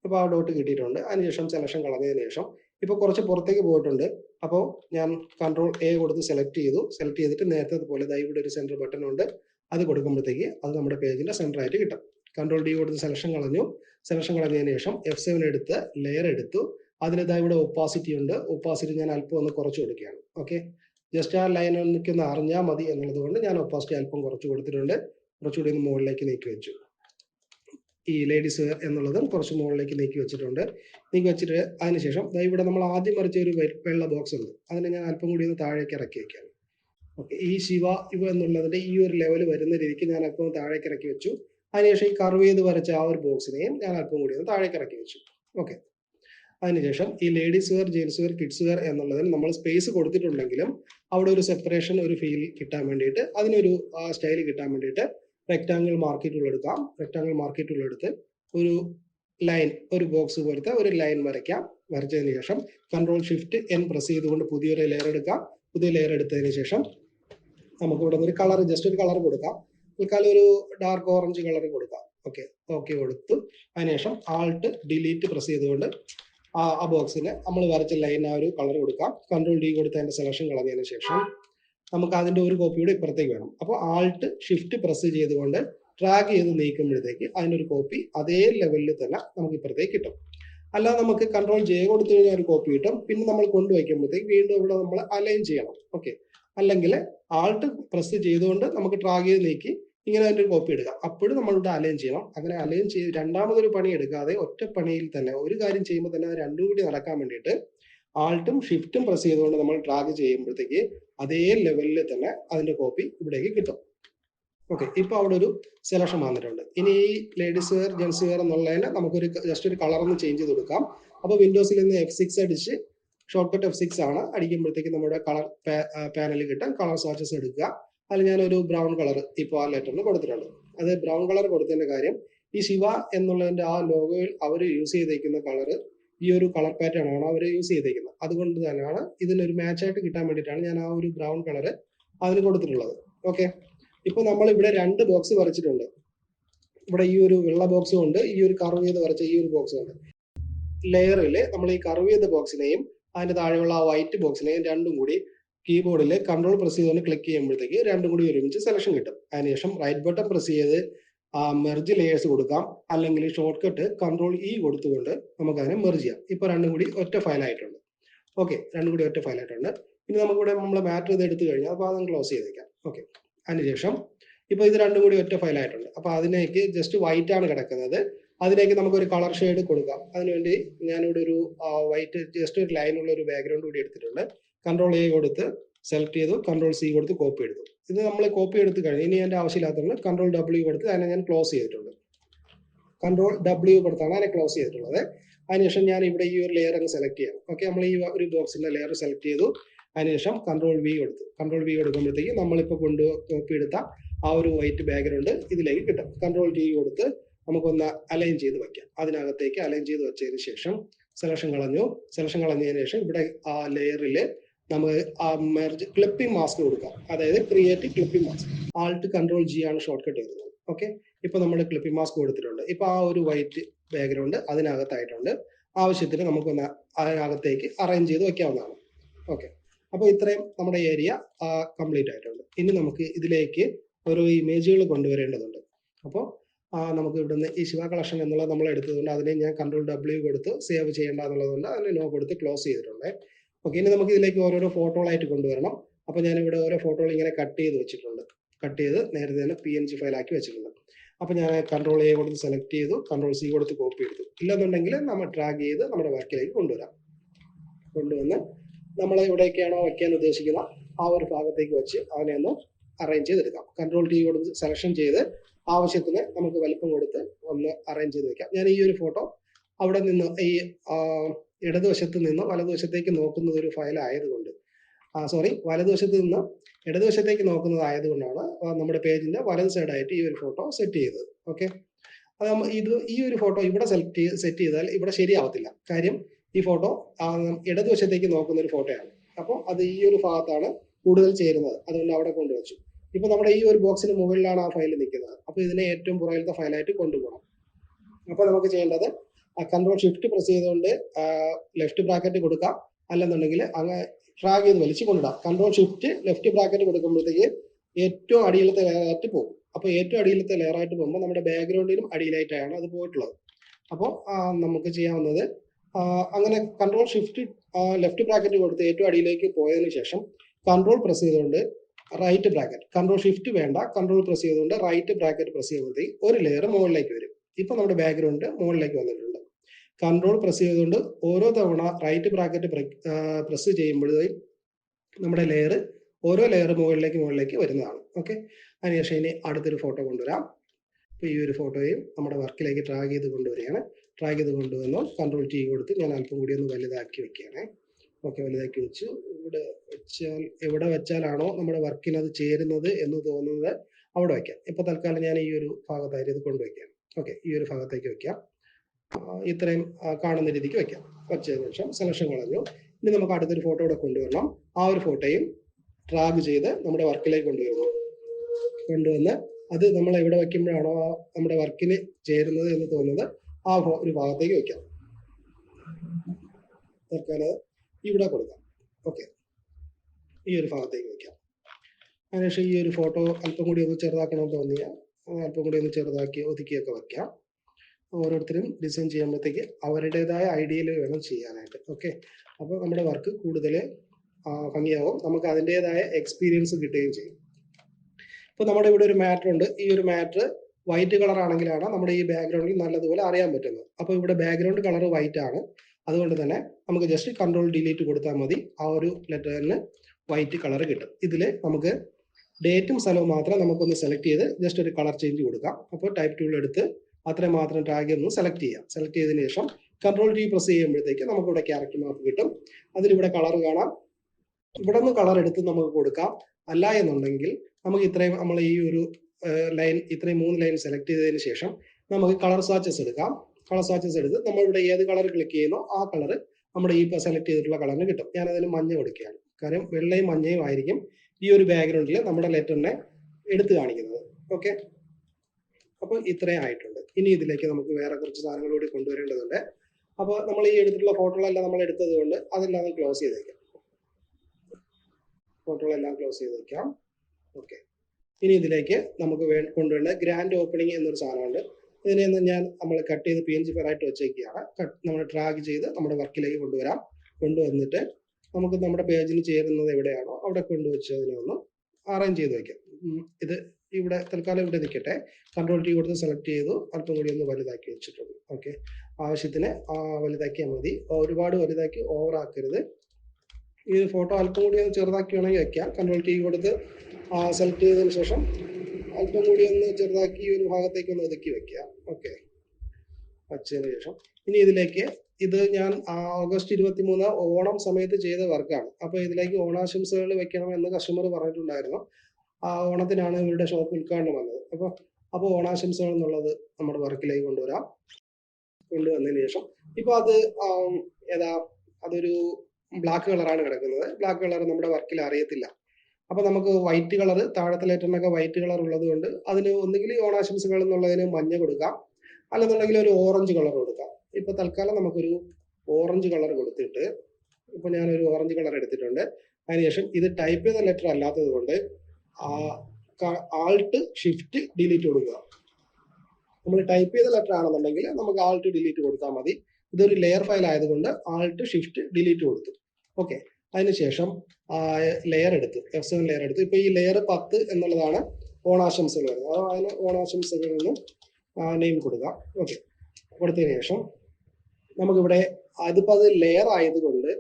അപ്പോൾ ആ ഡോട്ട് കിട്ടിയിട്ടുണ്ട്. അതിനുശേഷം സെലക്ഷൻ കളഞ്ഞതിന് ശേഷം ഇപ്പൊ കുറച്ച് പുറത്തേക്ക് പോയിട്ടുണ്ട്. അപ്പോൾ ഞാൻ കൺട്രോൾ എ കൊടുത്ത് സെലക്ട് ചെയ്തു. സെലക്ട് ചെയ്തിട്ട് നേരത്തെ പോലെ ദാ ഇവിടെ ഒരു സെന്റർ ബട്ടൺ ഉണ്ട്. അത് കൊടുക്കുമ്പോഴത്തേക്ക് അത് നമ്മുടെ പേജിന്റെ സെന്റർ ആയിട്ട് കിട്ടും. കൺട്രോൾ ഡി കൊടുത്ത് സെലക്ഷൻ കളഞ്ഞു. സെലക്ഷൻ കളഞ്ഞതിന് ശേഷം എഫ് സെവൻ എടുത്ത് ലെയർ എടുത്തു. അതിൽ ഇതാ ഇവിടെ ഒപ്പാസിറ്റി ഉണ്ട്. ഒപ്പാസിറ്റി ഞാൻ അല്പം ഒന്ന് കുറച്ച് കൊടുക്കുകയാണ്. ഓക്കെ ജസ്റ്റ് ആ ലൈൻ ഒന്ന് അറിഞ്ഞാൽ മതി എന്നുള്ളത് കൊണ്ട് ഞാൻ ഒപ്പാസിറ്റി അല്പം കുറച്ച് കൊടുത്തിട്ടുണ്ട്. കുറച്ചുകൂടി ഒന്ന് മുകളിലേക്ക് നീക്കി വെച്ചു. ഈ ലേഡീസ് വെയർ എന്നുള്ളതും കുറച്ച് മുകളിലേക്ക് നീക്കി വെച്ചിട്ടുണ്ട്. നീക്കി വെച്ചിട്ട് അതിനുശേഷം ഇവിടെ നമ്മൾ ആദ്യം വരച്ച ഒരു വെള്ള ബോക്സ് ഉണ്ട്. അതിനെ ഞാൻ അല്പം കൂടി ഒന്ന് താഴേക്ക് ഇറക്കി വെക്കാം ഓക്കെ ഈ ശിവ ഇവ എന്നുള്ളതിന്റെ ഈ ഒരു ലെവൽ വരുന്ന രീതിക്ക് ഞാൻ അല്പം താഴേക്ക് ഇറക്കി വെച്ചു. അതിനുശേഷം ഈ കർവ് ചെയ്ത് വരച്ച ആ ഒരു ബോക്സിനെയും ഞാൻ അല്പം കൂടി ഒന്ന് താഴേക്ക് ഇറക്കി വെച്ചു. ഓക്കെ അതിനുശേഷം ഈ ladies wear gents wear kids wear എന്നുള്ളതിന് നമ്മൾ സ്പേസ് കൊടുത്തിട്ടുണ്ടെങ്കിലും അവിടെ ഒരു സെപ്പറേഷൻ ഒരു ഫീൽ കിട്ടാൻ വേണ്ടിയിട്ട് അതിനൊരു സ്റ്റൈൽ കിട്ടാൻ വേണ്ടിയിട്ട് റെക്റ്റാങ്കിൾ മാർക്കറ്റ് ടൂൾ എടുക്കാം റെക്ടാങ്കിൾ മാർക്ക് ടൂൾ എടുത്ത് ഒരു ലൈൻ ഒരു ബോക്സ് പോലത്തെ ഒരു ലൈൻ വരയ്ക്കാം. വരച്ചതിന് ശേഷം കൺട്രോൾ ഷിഫ്റ്റ് എൻ പ്രസ് ചെയ്തുകൊണ്ട് പുതിയൊരു ലെയർ എടുക്കാം. പുതിയ ലെയർ എടുത്തതിന് ശേഷം നമുക്ക് ഇവിടെ ഒരു കളർ ജസ്റ്റ് ഒരു കളർ കൊടുക്കാം. തൽക്കാലം ഒരു ഡാർക്ക് ഓറഞ്ച് കളർ കൊടുക്കാം. ഓക്കെ ഓക്കെ കൊടുത്തു. അതിനുശേഷം ആൾട്ട് ഡിലീറ്റ് പ്രസ് ചെയ്തുകൊണ്ട് ആ ആ ബോക്സിന് നമ്മൾ വരച്ച ലൈൻ ആ ഒരു കളർ കൊടുക്കാം. കൺട്രോൾ ഡി കൊടുത്ത് അതിന്റെ സെലക്ഷൻ കളഞ്ഞതിന് ശേഷം നമുക്ക് അതിന്റെ ഒരു കോപ്പി കൂടെ ഇപ്പുറത്തേക്ക് വേണം. അപ്പോൾ ആൾട്ട് ഷിഫ്റ്റ് പ്രസ് ചെയ്തുകൊണ്ട് ഡ്രാഗ് ചെയ്ത് നീക്കുമ്പോഴത്തേക്ക് അതിന്റെ ഒരു കോപ്പി അതേ ലെവലിൽ തന്നെ നമുക്ക് ഇപ്പുറത്തേക്ക് കിട്ടും. അല്ലാതെ നമുക്ക് കൺട്രോൾ ജെ കൊടുത്തു കഴിഞ്ഞാൽ ഒരു കോപ്പി കിട്ടും. പിന്നെ നമ്മൾ കൊണ്ടുവയ്ക്കുമ്പോഴത്തേക്ക് വീണ്ടും ഇവിടെ നമ്മൾ അലൈൻ ചെയ്യണം. ഓക്കെ അല്ലെങ്കിൽ ആൾട്ട് പ്രസ് ചെയ്തുകൊണ്ട് നമുക്ക് ട്രാഗ് ചെയ്ത് നീക്കി ഇങ്ങനെ അതിന്റെ ഒരു കോപ്പി എടുക്കാം. അപ്പോഴും നമ്മളിവിടെ അലൈൻ ചെയ്യണം. അങ്ങനെ അലൈൻ ചെയ്ത് രണ്ടാമതൊരു പണി എടുക്കാതെ ഒറ്റ പണിയിൽ തന്നെ ഒരു കാര്യം ചെയ്യുമ്പോൾ തന്നെ രണ്ടും കൂടി നടക്കാൻ വേണ്ടിയിട്ട് ആൾട്ടും ഷിഫ്റ്റും പ്രസ് ചെയ്തുകൊണ്ട് നമ്മൾ ഡ്രാഗ് ചെയ്യുമ്പോഴത്തേക്ക് അതേ ലെവലിൽ തന്നെ അതിന്റെ കോപ്പി ഇവിടേക്ക് കിട്ടും. ഓക്കെ ഇപ്പൊ അവിടെ ഒരു സെലക്ഷൻ വന്നിട്ടുണ്ട്. ഇനി ഈ ലേഡീസ് വെയർ ജെൻസ് വെയർ എന്നുള്ളതിന് നമുക്കൊരു ജസ്റ്റ് ഒരു കളർ ഒന്ന് ചേഞ്ച് ചെയ്ത് കൊടുക്കാം. അപ്പൊ വിൻഡോസിൽ നിന്ന് എഫ് സിക്സ് അടിച്ച് ഷോർട്ട് കട്ട് എഫ് സിക്സ് ആണ്. അടിക്കുമ്പോഴത്തേക്ക് നമ്മുടെ കളർ പാനൽ കിട്ടാൻ കളർ സ്വാച്ചസ് എടുക്കുക. അതിൽ ഞാനൊരു ബ്രൗൺ കളർ ഇപ്പോൾ ആ ലെറ്ററിന് കൊടുത്തിട്ടുണ്ട്. അത് ബ്രൗൺ കളർ കൊടുത്തതിന്റെ കാര്യം ഈ ശിവ എന്നുള്ളതിന്റെ ആ ലോഗോയിൽ അവർ യൂസ് ചെയ്തേക്കുന്ന കളർ ഈ ഒരു കളർ പാറ്റേൺ ആണ് അവർ യൂസ് ചെയ്തേക്കുന്നത്. അതുകൊണ്ട് തന്നെയാണ് ഇതിനൊരു മാച്ചായിട്ട് കിട്ടാൻ വേണ്ടിയിട്ടാണ് ഞാൻ ആ ഒരു ബ്രൗൺ കളർ അതിന് കൊടുത്തിട്ടുള്ളത്. ഓക്കെ ഇപ്പൊ നമ്മൾ ഇവിടെ രണ്ട് ബോക്സ് വരച്ചിട്ടുണ്ട്. ഇവിടെ ഈ ഒരു വെള്ള ബോക്സും ഉണ്ട് ഈ ഒരു കർവ് ചെയ്ത് വരച്ച ഈ ഒരു ബോക്സും ഉണ്ട്. ലെയറിൽ നമ്മൾ ഈ കർവ് ചെയ്ത ബോക്സിനെയും അതിന്റെ താഴെയുള്ള ആ വൈറ്റ് ബോക്സിനെയും രണ്ടും കൂടി കീബോർഡിൽ കൺട്രോൾ പ്രസ് ചെയ്തുകൊണ്ട് ക്ലിക്ക് ചെയ്യുമ്പോഴത്തേക്ക് രണ്ടും കൂടി ഒരുമിച്ച് സെലക്ഷൻ കിട്ടും. അതിനുശേഷം റൈറ്റ് ബട്ടൺ പ്രസ് ചെയ്ത് മെർജ് ലേയേഴ്സ് കൊടുക്കാം. അല്ലെങ്കിൽ ഷോർട്ട് കട്ട് കൺട്രോൾ ഇ കൊടുത്തുകൊണ്ട് നമുക്ക് അതിനെ മെർജ് ചെയ്യാം. ഇപ്പൊ രണ്ടും കൂടി ഒറ്റ ഫയൽ ആയിട്ടുണ്ട്. ഓക്കെ രണ്ടും കൂടി ഒറ്റ ഫയൽ ആയിട്ടുണ്ട്. ഇനി നമുക്കിവിടെ നമ്മൾ മാറ്റർ ഇത് എടുത്തു കഴിഞ്ഞാൽ അപ്പോൾ അതും ക്ലോസ് ചെയ്തേക്കാം. ഓക്കെ അതിനുശേഷം ഇപ്പൊ ഇത് രണ്ടും കൂടി ഒറ്റ ഫയൽ ആയിട്ടുണ്ട്. അപ്പൊ അതിലേക്ക് ജസ്റ്റ് വൈറ്റ് ആണ് കിടക്കുന്നത്. അതിലേക്ക് നമുക്ക് ഒരു കളർ ഷെയ്ഡ് കൊടുക്കാം. അതിനുവേണ്ടി ഞാനിവിടെ ഒരു വൈറ്റ് ജസ്റ്റ് ഒരു ലൈനുള്ള ഒരു ബാക്ക്ഗ്രൗണ്ട് കൂടി എടുത്തിട്ടുണ്ട്. കൺട്രോൾ എ കൊടുത്ത് സെലക്ട് ചെയ്തു കൺട്രോൾ സി കൊടുത്ത് കോപ്പി എടുത്തു. ഇത് നമ്മൾ കോപ്പി എടുത്ത് കഴിഞ്ഞു. ഇനി എന്റെ ആവശ്യമില്ലാത്തതുകൊണ്ട് കൺട്രോൾ ഡബ്ല്യു കൊടുത്ത് അതിനെ ഞാൻ ക്ലോസ് ചെയ്തിട്ടുണ്ട്. കൺട്രോൾ ഡബ്ല്യു കൊടുത്താണ് അതിനെ ക്ലോസ് ചെയ്തിട്ടുള്ളത്. അതിനുശേഷം ഞാൻ ഇവിടെ ഈ ഒരു ലെയർ അങ്ങ് സെലക്ട് ചെയ്യാം ഓക്കെ നമ്മൾ ഈ ഒരു ബോക്സിന്റെ ലെയർ സെലക്ട് ചെയ്തു. അതിനുശേഷം കൺട്രോൾ വി കൊടുത്തു. കൺട്രോൾ വി കൊടുക്കുമ്പോഴത്തേക്ക് നമ്മളിപ്പോൾ കൊണ്ട് കോപ്പി എടുത്ത ആ ഒരു വൈറ്റ് ബാക്ക്ഗ്രൗണ്ട് ഇതിലേക്ക് കിട്ടും. കൺട്രോൾ ടി കൊടുത്ത് നമുക്കൊന്ന് അലൈൻ ചെയ്ത് വയ്ക്കാം. അതിനകത്തേക്ക് അലൈൻ ചെയ്ത് വെച്ചതിന് ശേഷം സെലക്ഷൻ കളഞ്ഞു. സെലക്ഷൻ കളഞ്ഞതിന് ശേഷം ഇവിടെ ആ ലെയറിൽ നമുക്ക് ആ മെർജ് ക്ലിപ്പിംഗ് മാസ്ക് കൊടുക്കാം. അതായത് create clipping mask alt control G ആണ് ഷോർട്ട് കട്ട് വരുന്നത് ഓക്കെ ഇപ്പൊ നമ്മൾ ക്ലിപ്പിംഗ് മാസ്ക് കൊടുത്തിട്ടുണ്ട്. ഇപ്പൊ ആ ഒരു വൈറ്റ് ബാക്ക്ഗ്രൗണ്ട് അതിനകത്തായിട്ടുണ്ട്. ആവശ്യത്തിന് നമുക്കൊന്ന് അതിനകത്തേക്ക് അറേഞ്ച് ചെയ്ത് വെക്കാവുന്നതാണ്. ഓക്കെ അപ്പോൾ ഇത്രയും നമ്മുടെ ഏരിയ കംപ്ലീറ്റ് ആയിട്ടുണ്ട്. ഇനി നമുക്ക് ഇതിലേക്ക് ഓരോ ഇമേജുകൾ കൊണ്ടുവരേണ്ടതുണ്ട്. അപ്പോൾ നമുക്ക് ഇവിടുന്ന് ഈ ശിവ കളക്ഷൻ എന്നുള്ളത് നമ്മൾ എടുത്തതുകൊണ്ട് അതിനെ ഞാൻ കൺട്രോൾ ഡബ്ല്യു കൊടുത്ത് സേവ് ചെയ്യേണ്ട എന്നുള്ളതുകൊണ്ട് അതിനെ നോ കൊടുത്ത് ക്ലോസ് ചെയ്തിട്ടുണ്ട്. ഓക്കെ ഇനി നമുക്ക് ഇതിലേക്ക് ഓരോരോ ഫോട്ടോകളായിട്ട് കൊണ്ടുവരണം. അപ്പോൾ ഞാൻ ഇവിടെ ഓരോ ഫോട്ടോകൾ ഇങ്ങനെ കട്ട് ചെയ്ത് വെച്ചിട്ടുണ്ട്. കട്ട് ചെയ്ത് നേരത്തെ തന്നെ പി എൻ ജി ഫയലാക്കി വെച്ചിട്ടുണ്ട്. അപ്പോൾ ഞാൻ കൺട്രോൾ എ കൊടുത്ത് സെലക്ട് ചെയ്തു. കൺട്രോൾ സി കൊടുത്ത് കോപ്പി എടുത്തു. ഇല്ലെന്നുണ്ടെങ്കിൽ നമ്മൾ ഡ്രാഗ് ചെയ്ത് നമ്മുടെ വർക്കിലേക്ക് കൊണ്ടുവരാം. കൊണ്ടുവന്ന് നമ്മൾ എവിടെയൊക്കെയാണോ വയ്ക്കാൻ ഉദ്ദേശിക്കുന്ന ആ ഒരു ഭാഗത്തേക്ക് വെച്ച് അതിനെ ഒന്ന് അറേഞ്ച് ചെയ്തെടുക്കാം. കൺട്രോൾ ടി കൊടുത്ത് സെലക്ഷൻ ചെയ്ത് ആവശ്യത്തിന് നമുക്ക് വലിപ്പം കൊടുത്ത് ഒന്ന് അറേഞ്ച് ചെയ്ത് വെക്കാം. ഞാൻ ഈ ഒരു ഫോട്ടോ അവിടെ നിന്ന് ഈ ഇടതുവശത്ത് നിന്ന് വലതുവശത്തേക്ക് നോക്കുന്നത് ഒരു ഫയൽ ആയതുകൊണ്ട്. ആ സോറി വലതുവശത്ത് നിന്ന് ഇടതുവശത്തേക്ക് നോക്കുന്നത് ആയതുകൊണ്ടാണ് നമ്മുടെ പേജിന്റെ വലത് സൈഡായിട്ട് ഈ ഒരു ഫോട്ടോ സെറ്റ് ചെയ്തത്. ഓക്കെ ഇത് ഈ ഒരു ഫോട്ടോ ഇവിടെ സെലക്ട് സെറ്റ് ചെയ്താൽ ഇവിടെ ശരിയാവത്തില്ല. കാര്യം ഈ ഫോട്ടോ ഇടതുവശത്തേക്ക് നോക്കുന്ന ഒരു ഫോട്ടോയാണ് അപ്പോൾ അത് ഈ ഒരു ഭാഗത്താണ് കൂടുതൽ ചേരുന്നത്. അതുകൊണ്ട് അവിടെ കൊണ്ടുവച്ചു ഇപ്പൊ നമ്മുടെ ഈ ഒരു ബോക്സിന് മുകളിലാണ് ആ ഫയൽ നിൽക്കുന്നത്. അപ്പൊ ഇതിനെ ഏറ്റവും പുറകിലത്തെ ഫയലായിട്ട് കൊണ്ടുപോകണം. അപ്പൊ നമുക്ക് ചെയ്യേണ്ടത് കൺട്രോൾ ഷിഫ്റ്റ് പ്രസ് ചെയ്തുകൊണ്ട് ലെഫ്റ്റ് ബ്രാക്കറ്റ് കൊടുക്കാം. അല്ലെന്നുണ്ടെങ്കിൽ അങ്ങ് ഡ്രാഗ് ചെയ്ത് വലിച്ചു കൊണ്ടിടാം. കൺട്രോൾ ഷിഫ്റ്റ് ലെഫ്റ്റ് ബ്രാക്കറ്റ് കൊടുക്കുമ്പോഴത്തേക്ക് ഏറ്റവും അടിയിലത്തെ ലെയറായിട്ട് പോകും. അപ്പോൾ ഏറ്റവും അടിയിലത്തെ ലെയറായിട്ട് പോകുമ്പോൾ നമ്മുടെ ബാക്ക്ഗ്രൗണ്ടിനും അടിയിലായിട്ടാണ് അത് പോയിട്ടുള്ളത്. അപ്പോൾ നമുക്ക് ചെയ്യാവുന്നത് അങ്ങനെ കൺട്രോൾ ഷിഫ്റ്റ് ലെഫ്റ്റ് ബ്രാക്കറ്റ് കൊടുത്ത് ഏറ്റവും അടിയിലേക്ക് പോയതിനു ശേഷം കൺട്രോൾ പ്രസ് ചെയ്തുകൊണ്ട് റൈറ്റ് ബ്രാക്കറ്റ് കൺട്രോൾ ഷിഫ്റ്റ് വേണ്ട. കൺട്രോൾ പ്രസ് ചെയ്തുകൊണ്ട് റൈറ്റ് ബ്രാക്കറ്റ് പ്രസ് ചെയ്യുമ്പോഴത്തേക്ക് ഒരു ലെയർ മുകളിലേക്ക് വരും. ഇപ്പൊ നമ്മുടെ ബാക്ക്ഗ്രൗണ്ട് മുകളിലേക്ക് വന്നിട്ടുണ്ട്. കൺട്രോൾ പ്രസ് ചെയ്തുകൊണ്ട് ഓരോ തവണ റൈറ്റ് ബ്രാക്കറ്റ് പ്രസ് ചെയ്യുമ്പോഴേ നമ്മുടെ ലെയർ ഓരോ ലെയർ മുകളിലേക്ക് മുകളിലേക്ക് വരുന്നതാണ്. ഓക്കെ അതിനുശേഷം ഇനി അടുത്തൊരു ഫോട്ടോ കൊണ്ടുവരാം. അപ്പോൾ ഈ ഒരു ഫോട്ടോയും നമ്മുടെ വർക്കിലേക്ക് ട്രാഗ് ചെയ്ത് കൊണ്ടുവരികയാണ്. ട്രാഗ് ചെയ്ത് കൊണ്ടുവന്നു കൺട്രോൾ ടി കൊടുത്ത് ഞാൻ അല്പം കൂടി ഒന്ന് വലുതാക്കി വെക്കുകയാണ്. ഓക്കെ വലുതാക്കി വെച്ചു ഇവിടെ വെച്ചാൽ എവിടെ വെച്ചാലാണോ നമ്മുടെ വർക്കിന് അത് ചേരുന്നത് എന്ന് തോന്നുന്നത് അവിടെ വയ്ക്കാം ഇപ്പൊ തൽക്കാലം ഞാൻ ഈ ഒരു ഭാഗത്തായിട്ട് ഇത് കൊണ്ടുവയ്ക്കാം. ഓക്കെ ഈ ഒരു ഭാഗത്തേക്ക് വെക്കാം. ഇത്രയും കാണുന്ന രീതിക്ക് വെക്കാം. വെച്ചതിന് ശേഷം സെലക്ഷൻ കളഞ്ഞു. ഇനി നമുക്ക് അടുത്തൊരു ഫോട്ടോ കൂടെ കൊണ്ടുവരണം. ആ ഒരു ഫോട്ടോയും ട്രാഗ് ചെയ്ത് നമ്മുടെ വർക്കിലേക്ക് കൊണ്ടുവരുന്നു. കൊണ്ടുവന്ന് അത് നമ്മൾ എവിടെ വയ്ക്കുമ്പോഴാണോ നമ്മുടെ വർക്കിന് ചേരുന്നത് എന്ന് തോന്നുന്നത് ആ ഒരു ഭാഗത്തേക്ക് വെക്കാം. തൽക്കാലം ഇവിടെ കൊടുക്കാം. ഓക്കെ ഈ ഒരു ഭാഗത്തേക്ക് വെക്കാം. അതിനുശേഷം ഈ ഒരു ഫോട്ടോ അല്പം കൂടി ഒന്ന് ചെറുതാക്കണമെന്ന് തോന്നിയാൽ അല്പം കൂടി ഒന്ന് ചെറുതാക്കി ഒതുക്കിയൊക്കെ വെക്കാം. ഓരോരുത്തരും ഡിസൈൻ ചെയ്യുമ്പോഴത്തേക്ക് അവരുടേതായ ഐഡിയയിൽ വേണം ചെയ്യാനായിട്ട്. ഓക്കെ അപ്പോൾ നമ്മുടെ വർക്ക് കൂടുതൽ ഭംഗിയാവും. നമുക്ക് അതിന്റെതായ എക്സ്പീരിയൻസ് കിട്ടുകയും ചെയ്യും. ഇപ്പോൾ നമ്മുടെ ഇവിടെ ഒരു മാറ്റർ ഉണ്ട്. ഈ ഒരു മാറ്റർ വൈറ്റ് കളർ ആണെങ്കിലാണ് നമ്മുടെ ഈ ബാക്ക്ഗ്രൗണ്ടിൽ നല്ലതുപോലെ അറിയാൻ പറ്റുന്നത്. അപ്പോൾ ഇവിടെ ബാക്ക്ഗ്രൗണ്ട് കളർ വൈറ്റ് ആണ്. അതുകൊണ്ട് തന്നെ നമുക്ക് ജസ്റ്റ് കൺട്രോൾ ഡിലീറ്റ് കൊടുത്താൽ മതി. ആ ഒരു ലെറ്ററിന് വൈറ്റ് കളർ കിട്ടും. ഇതിൽ നമുക്ക് ഡേറ്റും സ്ഥലവും മാത്രം നമുക്കൊന്ന് സെലക്ട് ചെയ്ത് ജസ്റ്റ് ഒരു കളർ ചേഞ്ച് കൊടുക്കാം. അപ്പോൾ ടൈപ്പ് ടൂൾ എടുത്ത് അത്രയും മാത്രം ടാഗ് ഒന്ന് സെലക്ട് ചെയ്യാം. സെലക്ട് ചെയ്തതിന് ശേഷം കൺട്രോൾ ടി പ്രസ് ചെയ്യുമ്പോഴത്തേക്ക് നമുക്ക് ഇവിടെ ക്യാരക്ടർ മാപ്പ് കിട്ടും. അതിലിവിടെ കളർ കാണാം. ഇവിടെ നിന്ന് കളർ എടുത്ത് നമുക്ക് കൊടുക്കാം. അല്ല എന്നുണ്ടെങ്കിൽ നമുക്ക് ഇത്രയും നമ്മൾ ഈ ഒരു ലൈൻ ഇത്രയും മൂന്ന് ലൈൻ സെലക്ട് ചെയ്തതിന് ശേഷം നമുക്ക് കളർ സ്വാച്ചസ് എടുക്കാം. കളർ സ്വാച്ചസ് എടുത്ത് നമ്മൾ ഇവിടെ ഏത് കളർ ക്ലിക്ക് ചെയ്യുന്നോ ആ കളർ നമ്മുടെ ഈ സെലക്ട് ചെയ്തിട്ടുള്ള കളറിന് കിട്ടും. ഞാൻ അതിന് മഞ്ഞ കൊടുക്കുകയാണ്. കാര്യം വെള്ളയും മഞ്ഞയും ആയിരിക്കും ഈ ഒരു ബാക്ക്ഗ്രൗണ്ടിൽ നമ്മുടെ ലെറ്ററിനെ എടുത്തു കാണിക്കുന്നത്. ഓക്കെ അപ്പോൾ ഇത്രയും ആയിട്ടുണ്ട് ഇനി ഇതിലേക്ക് നമുക്ക് വേറെ കുറച്ച് സാധനങ്ങൾ കൂടി കൊണ്ടുവരേണ്ടതുണ്ട്. അപ്പോൾ നമ്മൾ ഈ എടുത്തിട്ടുള്ള ഫോട്ടോകളെല്ലാം നമ്മൾ എടുത്തത് കൊണ്ട് അതെല്ലാം ക്ലോസ് ചെയ്തേക്കാം ഫോട്ടോകളെല്ലാം ക്ലോസ് ചെയ്ത് വെക്കാം. ഓക്കെ ഇനി ഇതിലേക്ക് നമുക്ക് വേ ഗ്രാൻഡ് ഓപ്പണിംഗ് എന്നൊരു സാധനമുണ്ട്. ഇതിനെ ഞാൻ നമ്മൾ കട്ട് ചെയ്ത് പി എൻ ജി ഫയറായിട്ട് വെച്ചേക്കുകയാണ്. കട്ട് നമ്മൾ ഡ്രാഗ് ചെയ്ത് നമ്മുടെ വർക്കിലേക്ക് കൊണ്ടുവരാം. കൊണ്ടുവന്നിട്ട് നമുക്ക് നമ്മുടെ പേജിന് ചേരുന്നത് എവിടെയാണോ അവിടെ കൊണ്ടുവച്ച് അതിനെ ഒന്ന് അറേഞ്ച് ചെയ്ത് വെക്കാം. ഇത് ഇവിടെ തൽക്കാലം ഇവിടെ നിൽക്കട്ടെ. കൺട്രോൾ ടി കൊടുത്ത് സെലക്ട് ചെയ്തു. അല്പം കൂടി ഒന്ന് വലുതാക്കി വെച്ചിട്ടുണ്ട്. ഓക്കെ ആവശ്യത്തിന് വലുതാക്കിയാൽ മതി. ഒരുപാട് വലുതാക്കി ഓവർ ആക്കരുത്. ഈ ഫോട്ടോ അല്പം കൂടി ഒന്ന് ചെറുതാക്കി വേണമെങ്കിൽ വെക്കാം. കൺട്രോൾ ടി കൊടുത്ത് സെലക്ട് ചെയ്തതിന് ശേഷം അല്പം കൂടി ഒന്ന് ചെറുതാക്കി ഒരു ഭാഗത്തേക്ക് ഒന്ന് ഒതുക്കി വെക്കുക ഓക്കെ വച്ചതിന് ശേഷം. ഇനി ഇതിലേക്ക് ഇത് ഞാൻ ഓഗസ്റ്റ് ഇരുപത്തി മൂന്ന് ഓണം സമയത്ത് ചെയ്ത വർക്കാണ് അപ്പോൾ ഇതിലേക്ക് ഓണാശംസകൾ വെക്കണം എന്ന് കസ്റ്റമർ പറഞ്ഞിട്ടുണ്ടായിരുന്നു. ആ ഓണത്തിനാണ് ഇവരുടെ ഷോപ്പ് ഉദ്ഘാടനം വന്നത്. അപ്പോൾ അപ്പോൾ ഓണാശംസകൾ എന്നുള്ളത് നമ്മുടെ വർക്കിലേക്ക് കൊണ്ടുവരാം. കൊണ്ടുവന്നതിന് ശേഷം ഇപ്പൊ അത് ഏതാ അതൊരു ബ്ലാക്ക് കളറാണ് കിടക്കുന്നത്. ബ്ലാക്ക് കളർ നമ്മുടെ വർക്കിൽ അറിയത്തില്ല. അപ്പൊ നമുക്ക് വൈറ്റ് കളർ താഴത്തെ ലെറ്ററിനൊക്കെ വൈറ്റ് കളർ ഉള്ളത് കൊണ്ട് അതിന് ഒന്നുകിൽ ഓണാശംസകൾ എന്നുള്ളതിന് മഞ്ഞ കൊടുക്കാം. അല്ലെന്നുണ്ടെങ്കിൽ ഒരു ഓറഞ്ച് കളർ കൊടുക്കാം. ഇപ്പൊ തൽക്കാലം നമുക്കൊരു ഓറഞ്ച് കളർ കൊടുത്തിട്ട് ഇപ്പൊ ഞാനൊരു ഓറഞ്ച് കളർ എടുത്തിട്ടുണ്ട്. അതിനുശേഷം ഇത് ടൈപ്പ് ചെയ്ത ലെറ്റർ അല്ലാത്തത് കൊണ്ട് ആൾട്ട് ഷിഫ്റ്റ് ഡിലീറ്റ് കൊടുക്കുക. നമ്മൾ ടൈപ്പ് ചെയ്ത ലെറ്റർ ആണെന്നുണ്ടെങ്കിൽ നമുക്ക് ആൾട്ട് ഡിലീറ്റ് കൊടുത്താൽ മതി. ഇതൊരു ലെയർ ഫയൽ ആയതുകൊണ്ട് ആൾട്ട് ഷിഫ്റ്റ് ഡിലീറ്റ് കൊടുത്തു. ഓക്കെ അതിനുശേഷം ലെയർ എടുത്ത്. എഫ് സെവൻ ലെയർ എടുത്ത്. ഇപ്പൊ ഈ ലെയർ പത്ത് എന്നുള്ളതാണ് ഓണാശംസകൾ വരുന്നത്. അത് അതിന് ഓണാശംസകളിൽ നിന്ന് നെയിം കൊടുക്കുക. ഓക്കെ കൊടുത്തതിന് ശേഷം നമുക്കിവിടെ അതിപ്പോ അത് ലെയർ ആയതുകൊണ്ട്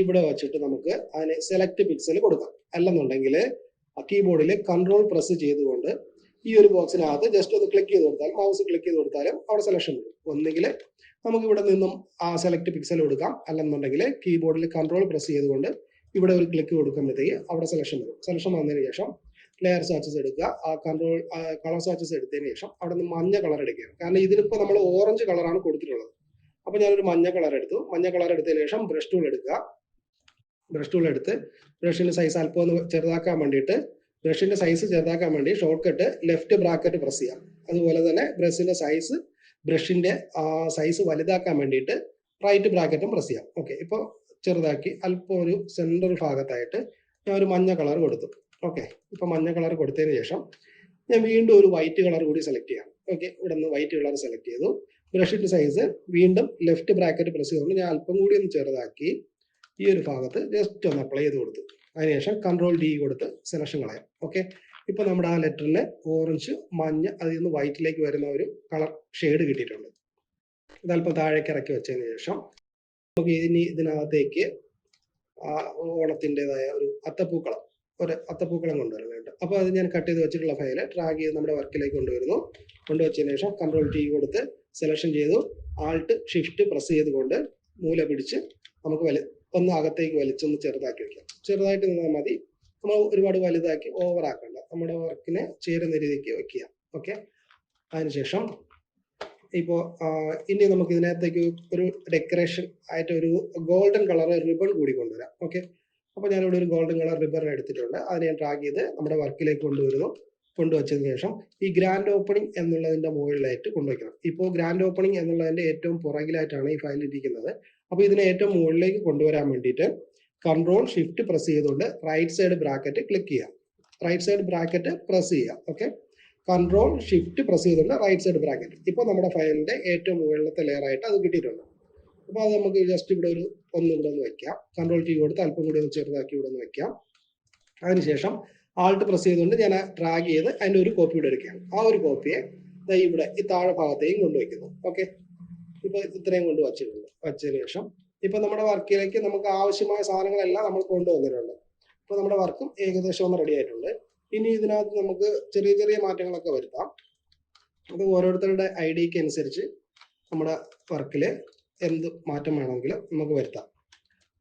ഇവിടെ വെച്ചിട്ട് നമുക്ക് അതിന് സെലക്ട് പിക്സൽ കൊടുക്കാം. അല്ലെന്നുണ്ടെങ്കിൽ കീബോർഡിൽ കൺട്രോൾ പ്രസ് ചെയ്തുകൊണ്ട് ഈ ഒരു ബോക്സിനകത്ത് ജസ്റ്റ് ഒന്ന് ക്ലിക്ക് ചെയ്ത് കൊടുത്താൽ മൗസ് ക്ലിക്ക് ചെയ്ത് കൊടുത്താലും അവിടെ സെലക്ഷൻ വരും ഒന്നുകിൽ നമുക്ക് ഇവിടെ നിന്നും ആ സെലക്ട് പിക്സൽ കൊടുക്കാം. അല്ലെന്നുണ്ടെങ്കിൽ കീബോർഡിൽ കൺട്രോൾ പ്രസ് ചെയ്തുകൊണ്ട് ഇവിടെ ഒരു ക്ലിക്ക് കൊടുക്കുമ്പോഴത്തേക്ക് അവിടെ സെലക്ഷൻ വരും. സെലക്ഷൻ വന്നതിന് ശേഷം ലെയർ സ്വാച്ചസ് എടുക്കുക. ആ കൺട്രോൾ കളർ സ്വാച്ചസ് എടുത്തതിന് ശേഷം അവിടെ നിന്ന് മഞ്ഞ കളർ എടുക്കുക കാരണം ഇതിനിപ്പോൾ നമ്മൾ ഓറഞ്ച് കളറാണ് കൊടുത്തിട്ടുള്ളത്. അപ്പൊ ഞാനൊരു മഞ്ഞ കളർ എടുത്തു. മഞ്ഞ കളർ എടുത്തതിന് ശേഷം ബ്രഷ് ടൂൾ എടുക്കുക. ബ്രഷ് ടൂൾ എടുത്ത് ബ്രഷിന്റെ സൈസ് അല്പം ഒന്ന് ചെറുതാക്കാൻ വേണ്ടിയിട്ട് ബ്രഷിന്റെ സൈസ് ചെറുതാക്കാൻ വേണ്ടി shortcut left bracket press ചെയ്യാം. അതുപോലെ തന്നെ ബ്രഷിന്റെ സൈസ് ബ്രഷിന്റെ സൈസ് വലുതാക്കാൻ വേണ്ടിയിട്ട് റൈറ്റ് ബ്രാക്കറ്റും പ്രസ് ചെയ്യാം. ഓക്കെ ഇപ്പോൾ ചെറുതാക്കി അല്പം ഒരു സെൻട്രൽ ഭാഗത്തായിട്ട് ഞാൻ ഒരു മഞ്ഞ കളർ കൊടുത്തു. ഓക്കെ ഇപ്പൊ മഞ്ഞ കളർ കൊടുത്തതിന് ശേഷം ഞാൻ വീണ്ടും ഒരു വൈറ്റ് കളർ കൂടി സെലക്ട് ചെയ്യാം. ഓക്കെ ഇവിടെ നിന്ന് വൈറ്റ് കളർ സെലക്ട് ചെയ്തു. ബ്രഷിന്റെ സൈസ് വീണ്ടും ലെഫ്റ്റ് ബ്രാക്കറ്റ് പ്രസ് ചെയ്തുകൊണ്ട് ഞാൻ അല്പം കൂടി ഒന്ന് ചെറുതാക്കി ഈ ഒരു ഭാഗത്ത് ജസ്റ്റ് ഒന്ന് അപ്ലൈ ചെയ്ത് കൊടുത്തു. അതിനുശേഷം കൺട്രോൾ ഡി കൊടുത്ത് സെലക്ഷൻ കളയാം. ഓക്കെ ഇപ്പൊ നമ്മുടെ ആ ലെറ്ററിന് ഓറഞ്ച് മഞ്ഞ അതിൽ നിന്ന് വൈറ്റിലേക്ക് വരുന്ന ഒരു കളർ ഷെയ്ഡ് കിട്ടിയിട്ടുണ്ട്. ഇതല്പം താഴേക്ക് ഇറക്കി വെച്ചതിന് ശേഷം നമുക്ക് ഇനി ഇതിനകത്തേക്ക് ഓണത്തിന്റെതായ ഒരു അത്തപ്പൂക്കളം ഒരു അത്തപ്പൂക്കളം കൊണ്ടുവരുന്നുണ്ട്. അപ്പോൾ അത് ഞാൻ കട്ട് ചെയ്ത് വെച്ചിട്ടുള്ള ഫയൽ ട്രാക്ക് ചെയ്ത് നമ്മുടെ വർക്കിലേക്ക് കൊണ്ടുവരുന്നു. കൊണ്ടുവച്ചതിന് ശേഷം കൺട്രോൾ ടി കൊടുത്ത് സെലക്ഷൻ ചെയ്തു. ആൾട്ട് ഷിഫ്റ്റ് പ്രസ് ചെയ്തുകൊണ്ട് മൂല പിടിച്ച് നമുക്ക് വലി ഒന്ന് അകത്തേക്ക് വലിച്ചൊന്ന് ചെറുതാക്കി വെക്കാം. ചെറുതായിട്ട് നിന്നാൽ മതി. നമ്മൾ ഒരുപാട് വലുതാക്കി ഓവർ ആക്കണ്ട. നമ്മുടെ വർക്കിനെ ചേരുന്ന രീതിക്ക് വെക്കുക. ഓക്കെ അതിനുശേഷം ഇപ്പോൾ ഇനി നമുക്ക് ഇതിനകത്തേക്ക് ഒരു ഡെക്കറേഷൻ ആയിട്ട് ഒരു ഗോൾഡൻ കളർ റിബൺ കൂടി കൊണ്ടുവരാം. ഓക്കെ അപ്പോൾ ഞാനിവിടെ ഒരു ഗോൾഡൻ കളർ റിബൺ എടുത്തിട്ടുണ്ട്. അതിനെ ഞാൻ ട്രാക്ക് ചെയ്ത് നമ്മുടെ വർക്കിലേക്ക് കൊണ്ടുവരുന്നു. കൊണ്ടുവച്ചതിന് ശേഷം ഈ ഗ്രാൻഡ് ഓപ്പണിംഗ് എന്നുള്ളതിന്റെ മുകളിലായിട്ട് കൊണ്ടുവയ്ക്കണം. ഇപ്പോൾ ഗ്രാൻഡ് ഓപ്പണിംഗ് എന്നുള്ളതിന്റെ ഏറ്റവും പുറകിലായിട്ടാണ് ഈ ഫയൽ ഇരിക്കുന്നത്. അപ്പോൾ ഇതിനെ ഏറ്റവും മുകളിലേക്ക് കൊണ്ടുവരാൻ വേണ്ടിയിട്ട് കൺട്രോൾ ഷിഫ്റ്റ് പ്രസ് ചെയ്തുകൊണ്ട് റൈറ്റ് സൈഡ് ബ്രാക്കറ്റ് ക്ലിക്ക് ചെയ്യാം. റൈറ്റ് സൈഡ് ബ്രാക്കറ്റ് പ്രസ് ചെയ്യാം. ഓക്കെ കൺട്രോൾ ഷിഫ്റ്റ് പ്രസ് ചെയ്തുകൊണ്ട് റൈറ്റ് സൈഡ് ബ്രാക്കറ്റ് ഇപ്പോൾ നമ്മുടെ ഫയലിന്റെ ഏറ്റവും മുകളിലത്തെ ലെയർ ആയിട്ട് അത് കിട്ടിയിട്ടുണ്ട്. അപ്പോൾ അത് നമുക്ക് ജസ്റ്റ് ഇവിടെ ഒരു ഒന്ന് ഇവിടെ ഒന്ന് വെക്കാം. കൺട്രോൾ ടി കൊടുത്ത് അല്പം കൂടി ഒന്ന് ചെറുതാക്കി ഇവിടെ ഒന്ന് വെക്കാം. അതിനുശേഷം ആൾട്ട് പ്രസ് ചെയ്തുകൊണ്ട് ഞാൻ ഡ്രാഗ് ചെയ്ത് അതിന്റെ ഒരു കോപ്പി ഇവിടെ എടുക്കുകയാണ്. ആ ഒരു കോപ്പിയെ ഇവിടെ ഈ താഴെ ഭാഗത്തേക്കും കൊണ്ടുവയ്ക്കുന്നു ഓക്കെ ഇപ്പൊ ഇത്രയും കൊണ്ട് വച്ചിട്ടുണ്ട് വച്ചതിന് ശേഷം. ഇപ്പൊ നമ്മുടെ വർക്കിലേക്ക് നമുക്ക് ആവശ്യമായ സാധനങ്ങളെല്ലാം നമ്മൾ കൊണ്ടുവന്നിട്ടുണ്ട്. ഇപ്പൊ നമ്മുടെ വർക്കും ഏകദേശം ഒന്ന് റെഡി ആയിട്ടുണ്ട്. ഇനി ഇതിനകത്ത് നമുക്ക് ചെറിയ ചെറിയ മാറ്റങ്ങളൊക്കെ വരുത്താം. അത് ഓരോരുത്തരുടെ ഐ ഡിക്ക് അനുസരിച്ച് നമ്മുടെ വർക്കിൽ എന്ത് മാറ്റം വേണമെങ്കിലും നമുക്ക് വരുത്താം.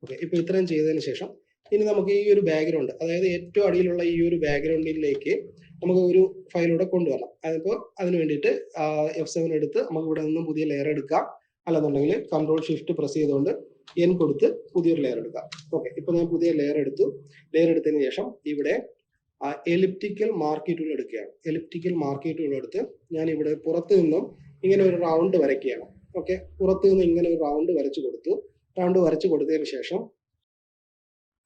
ഓക്കെ ഇപ്പൊ ഇത്രയും ചെയ്തതിന് ശേഷം ഇനി നമുക്ക് ഈ ഒരു ബാക്ക്ഗ്രൗണ്ട് അതായത് ഏറ്റവും അടിയിലുള്ള ഈ ഒരു ബാക്ക്ഗ്രൗണ്ടിലേക്ക് നമുക്ക് ഒരു ഫയലൂടെ കൊണ്ടുവരണം അതിപ്പോൾ അതിന് വേണ്ടിയിട്ട് എഫ് സെവൻ എടുത്ത് നമുക്ക് ഇവിടെ നിന്ന് പുതിയ ലെയർ എടുക്കാം. അല്ലെന്നുണ്ടെങ്കിൽ കൺട്രോൾ ഷിഫ്റ്റ് പ്രസ് ചെയ്തുകൊണ്ട് എൻ കൊടുത്ത് പുതിയൊരു ലെയർ എടുക്കാം. ഓക്കെ ഇപ്പൊ ഞാൻ പുതിയ ലെയർ എടുത്തു. ലെയർ എടുത്തതിന് ശേഷം ഇവിടെ എലിപ്റ്റിക്കൽ മാർക്കി ടൂൾ എടുക്കുകയാണ്. എലിപ്റ്റിക്കൽ മാർക്കി ടൂൾ എടുത്ത് ഞാൻ ഇവിടെ പുറത്ത് നിന്നും ഇങ്ങനെ ഒരു റൗണ്ട് വരയ്ക്കുകയാണ്. ഓക്കെ പുറത്ത് നിന്ന് ഇങ്ങനെ ഒരു റൗണ്ട് വരച്ചു കൊടുത്തു. റൗണ്ട് വരച്ചു കൊടുത്തതിന് ശേഷം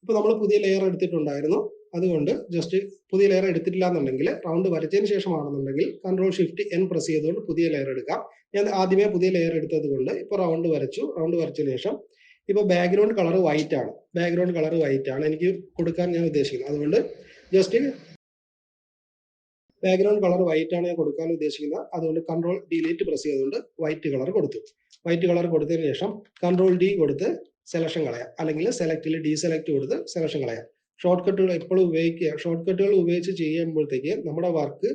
ഇപ്പൊ നമ്മൾ പുതിയ ലെയർ എടുത്തിട്ടുണ്ടായിരുന്നു. അതുകൊണ്ട് ജസ്റ്റ് പുതിയ ലെയർ എടുത്തിട്ടില്ല എന്നുണ്ടെങ്കിൽ റൗണ്ട് വരച്ചതിന് ശേഷമാണെന്നുണ്ടെങ്കിൽ കൺട്രോൾ ഷിഫ്റ്റ് എൻ പ്രസ് ചെയ്തുകൊണ്ട് പുതിയ ലെയർ എടുക്കാം. ഞാൻ ആദ്യമേ പുതിയ ലെയർ എടുത്തത് കൊണ്ട് ഇപ്പൊ റൗണ്ട് വരച്ചു. റൗണ്ട് വരച്ചതിന് ശേഷം ഇപ്പൊ ബാക്ക്ഗ്രൗണ്ട് കളർ വൈറ്റ് ആണ്. ബാക്ക്ഗ്രൗണ്ട് കളർ വൈറ്റ് ആണ് എനിക്ക് കൊടുക്കാൻ ഞാൻ ഉദ്ദേശിക്കുന്നത്. അതുകൊണ്ട് ജസ്റ്റ് ബാക്ക്ഗ്രൗണ്ട് കളർ വൈറ്റ് ആണ് ഞാൻ കൊടുക്കാൻ ഉദ്ദേശിക്കുന്നത്. അതുകൊണ്ട് കൺട്രോൾ ഡിലീറ്റ് പ്രസ് ചെയ്തുകൊണ്ട് വൈറ്റ് കളർ കൊടുത്തു. വൈറ്റ് കളർ കൊടുത്തതിന് ശേഷം കൺട്രോൾ ഡി കൊടുത്ത് സെലക്ഷൻ കളയാം. അല്ലെങ്കിൽ സെലക്റ്റിൽ ഡി സെലക്ട് കൊടുത്ത് സെലക്ഷൻ കളയാം. ഷോർട്ട് കട്ടുകൾ എപ്പോഴും ഉപയോഗിക്കുക. ഷോർട്ട് കട്ടുകൾ ഉപയോഗിച്ച് ചെയ്യുമ്പോഴത്തേക്ക് നമ്മുടെ വർക്ക്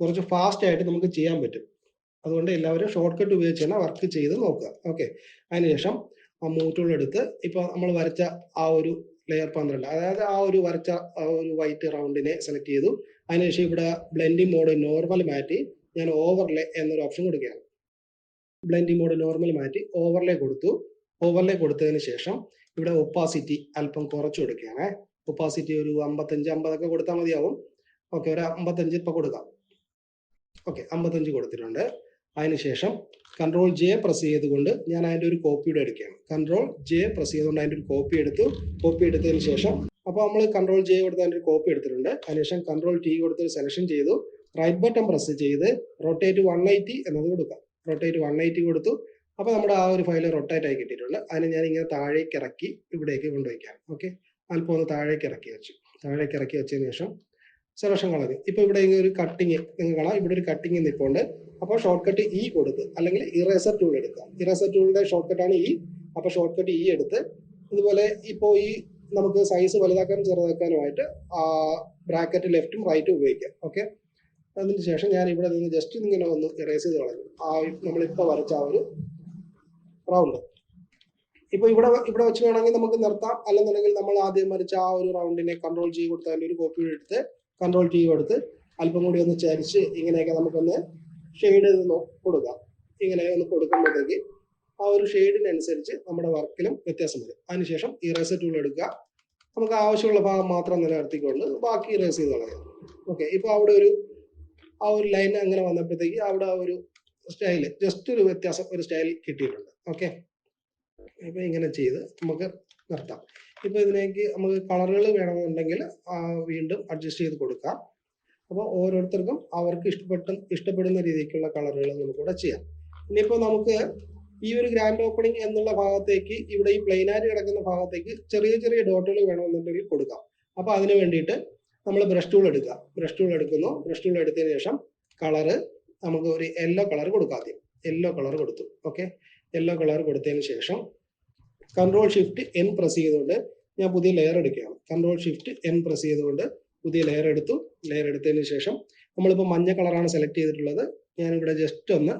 കുറച്ച് ഫാസ്റ്റ് ആയിട്ട് നമുക്ക് ചെയ്യാൻ പറ്റും. അതുകൊണ്ട് എല്ലാവരും ഷോർട്ട് കട്ട് ഉപയോഗിച്ച് തന്നെ വർക്ക് ചെയ്ത് നോക്കുക. ഓക്കെ അതിനുശേഷം ആ മൂവ് ടൂൾ എടുത്ത് ഇപ്പോൾ നമ്മൾ വരച്ച ആ ഒരു ലെയർ പന്ത്രണ്ട് അതായത് ആ ഒരു വരച്ച ആ ഒരു വൈറ്റ് റൗണ്ടിനെ സെലക്ട് ചെയ്തു. അതിനുശേഷം ഇവിടെ ബ്ലെൻഡിങ് മോഡ് നോർമൽ മാറ്റി ഞാൻ ഓവർലേ എന്നൊരു ഓപ്ഷൻ കൊടുക്കുകയാണ്. ബ്ലെൻഡിങ് മോഡ് നോർമൽ മാറ്റി ഓവർലേ കൊടുത്തു. ഓവർലേ കൊടുത്തതിന് ശേഷം ഇവിടെ ഒപ്പാസിറ്റി അല്പം കുറച്ചു കൊടുക്കുകയാണ്. ഒപ്പാസിറ്റി ഒരു അമ്പത്തഞ്ച് അമ്പതൊക്കെ കൊടുത്താൽ മതിയാവും. ഓക്കെ ഒരു അമ്പത്തഞ്ച് ഇപ്പൊ കൊടുക്കാം. ഓക്കെ അമ്പത്തഞ്ച് കൊടുത്തിട്ടുണ്ട്. അതിനുശേഷം കൺട്രോൾ ജെ പ്രസ് ചെയ്തുകൊണ്ട് ഞാൻ അതിന്റെ ഒരു കോപ്പിയുടെ എടുക്കുകയാണ്. കൺട്രോൾ ജെ പ്രസ് ചെയ്തുകൊണ്ട് അതിന്റെ ഒരു കോപ്പി എടുത്തു. കോപ്പി എടുത്തതിന് ശേഷം അപ്പോൾ നമ്മൾ കൺട്രോൾ ജെ കൊടുത്ത് അതിന്റെ ഒരു കോപ്പി എടുത്തിട്ടുണ്ട്. അതിനുശേഷം കൺട്രോൾ ടി കൊടുത്ത് സെലക്ഷൻ ചെയ്തു. റൈറ്റ് ബട്ടൺ പ്രസ് ചെയ്ത് റൊട്ടേറ്റ് വൺ എയ്റ്റി എന്നത് കൊടുക്കാം. റൊട്ടേറ്റ് വൺ എയ്റ്റി കൊടുത്തു. അപ്പോൾ നമ്മുടെ ആ ഒരു ഫയൽ റൊട്ടേറ്റ് ആയി കിട്ടിയിട്ടുണ്ട്. അതിനെ ഞാൻ ഇങ്ങനെ താഴേക്ക് ഇറക്കി ഇവിടേക്ക് കൊണ്ടുവയ്ക്കാം. ഓക്കെ അല്പം ഒന്ന് താഴേക്ക് ഇറക്കി വെച്ചു. താഴേക്ക് ഇറക്കി വെച്ചതിന് ശേഷം സെലക്ഷൻ കളഞ്ഞു ഇപ്പൊ ഇവിടെ ഇങ്ങനെ ഒരു കട്ടിങ് നിങ്ങൾ കാണാം. ഇവിടെ ഒരു കട്ടിങ് നിൽപ്പുണ്ട് അപ്പോൾ ഷോർട്ട് കട്ട് ഇ കൊടുത്ത് അല്ലെങ്കിൽ ഇറേസർ ടൂൾ എടുക്കാം ഇറേസർ ടൂളിന്റെ ഷോർട്ട് കട്ടാണ് ഇ അപ്പൊ ഷോർട്ട് കട്ട് ഇ എടുത്ത് ഇതുപോലെ ഇപ്പോൾ ഈ നമുക്ക് സൈസ് വലുതാക്കാനും ചെറുതാക്കാനുമായിട്ട് ബ്രാക്കറ്റ് ലെഫ്റ്റും റൈറ്റും ഉപയോഗിക്കാം. ഓക്കെ അതിന് ശേഷം ഞാൻ ഇവിടെ നിന്ന് ജസ്റ്റ് ഇങ്ങനെ ഒന്ന് ഇറേസ് ചെയ്ത് കളഞ്ഞു. ആ നമ്മളിപ്പോൾ വരച്ച ആ ഒരു റൗണ്ട് ഇപ്പൊ ഇവിടെ ഇവിടെ വെച്ച് വേണമെങ്കിൽ നമുക്ക് നിർത്താം. അല്ലെന്നുണ്ടെങ്കിൽ നമ്മൾ ആദ്യം വരച്ച ആ ഒരു റൗണ്ടിനെ കൺട്രോൾ ചെയ്ത് കൊടുത്ത് അതിന്റെ ഒരു കോപ്പി എടുത്ത് കൺട്രോൾ ടി കൊടുത്ത് അല്പം കൂടി ഒന്ന് ചരിച്ച് ഇങ്ങനെയൊക്കെ നമുക്കൊന്ന് ഷെയ്ഡ് കൊടുക്കാം. ഇങ്ങനെ ഒന്ന് കൊടുക്കുമ്പോഴത്തേക്ക് ആ ഒരു ഷെയ്ഡിനനുസരിച്ച് നമ്മുടെ വർക്കിലും വ്യത്യാസം വരും. അതിനുശേഷം ഇറേസർ ടൂൾ എടുക്കുക. നമുക്ക് ആവശ്യമുള്ള ഭാഗം മാത്രം നിലനിർത്തിക്കൊണ്ട് ബാക്കി ഇറേസ് ചെയ്ത് കളയാം. ഓക്കെ ഇപ്പൊ അവിടെ ഒരു ആ ഒരു ലൈൻ അങ്ങനെ വന്നപ്പോഴത്തേക്ക് അവിടെ ഒരു സ്റ്റൈൽ ജസ്റ്റ് ഒരു വ്യത്യാസം ഒരു സ്റ്റൈൽ കിട്ടിയിട്ടുണ്ട്. ഓക്കെ. ഇപ്പൊ ഇങ്ങനെ ചെയ്ത് നമുക്ക് നിർത്താം. ഇപ്പൊ ഇതിലേക്ക് നമുക്ക് കളറുകൾ വേണമെന്നുണ്ടെങ്കിൽ വീണ്ടും അഡ്ജസ്റ്റ് ചെയ്ത് കൊടുക്കാം. അപ്പോൾ ഓരോരുത്തർക്കും അവർക്ക് ഇഷ്ടപ്പെട്ട ഇഷ്ടപ്പെടുന്ന രീതിക്കുള്ള കളറുകൾ നമുക്കിവിടെ ചെയ്യാം. ഇനിയിപ്പോൾ നമുക്ക് ഈ ഒരു ഗ്രാൻഡ് ഓപ്പണിംഗ് എന്നുള്ള ഭാഗത്തേക്ക് ഇവിടെ ഈ പ്ലെയിനായിട്ട് കിടക്കുന്ന ഭാഗത്തേക്ക് ചെറിയ ചെറിയ ഡോട്ടുകൾ വേണമെന്നുണ്ടെങ്കിൽ കൊടുക്കാം. അപ്പൊ അതിന് വേണ്ടിയിട്ട് നമ്മൾ ബ്രഷ് ടൂൾ എടുക്കുക. ബ്രഷ് ടൂൾ എടുക്കുന്നു. ബ്രഷ് ടൂൾ എടുത്തതിന് ശേഷം കളറ് നമുക്ക് ഒരു യെല്ലോ കളർ കൊടുക്കാം ആദ്യം. യെല്ലോ കളർ കൊടുത്തു. ഓക്കെ. യെല്ലോ കളർ കൊടുത്തതിന് ശേഷം കൺട്രോൾ ഷിഫ്റ്റ് എൻ പ്രസ് ചെയ്തുകൊണ്ട് ഞാൻ പുതിയ ലെയർ എടുക്കുകയാണ്. കൺട്രോൾ ഷിഫ്റ്റ് എൻ പ്രസ് ചെയ്തുകൊണ്ട് പുതിയ ലെയർ എടുത്തു. ലെയർ എടുത്തതിന് ശേഷം നമ്മളിപ്പോൾ മഞ്ഞ കളറാണ് സെലക്ട് ചെയ്തിട്ടുള്ളത്. ഞാനിവിടെ ജസ്റ്റ് ഒന്ന്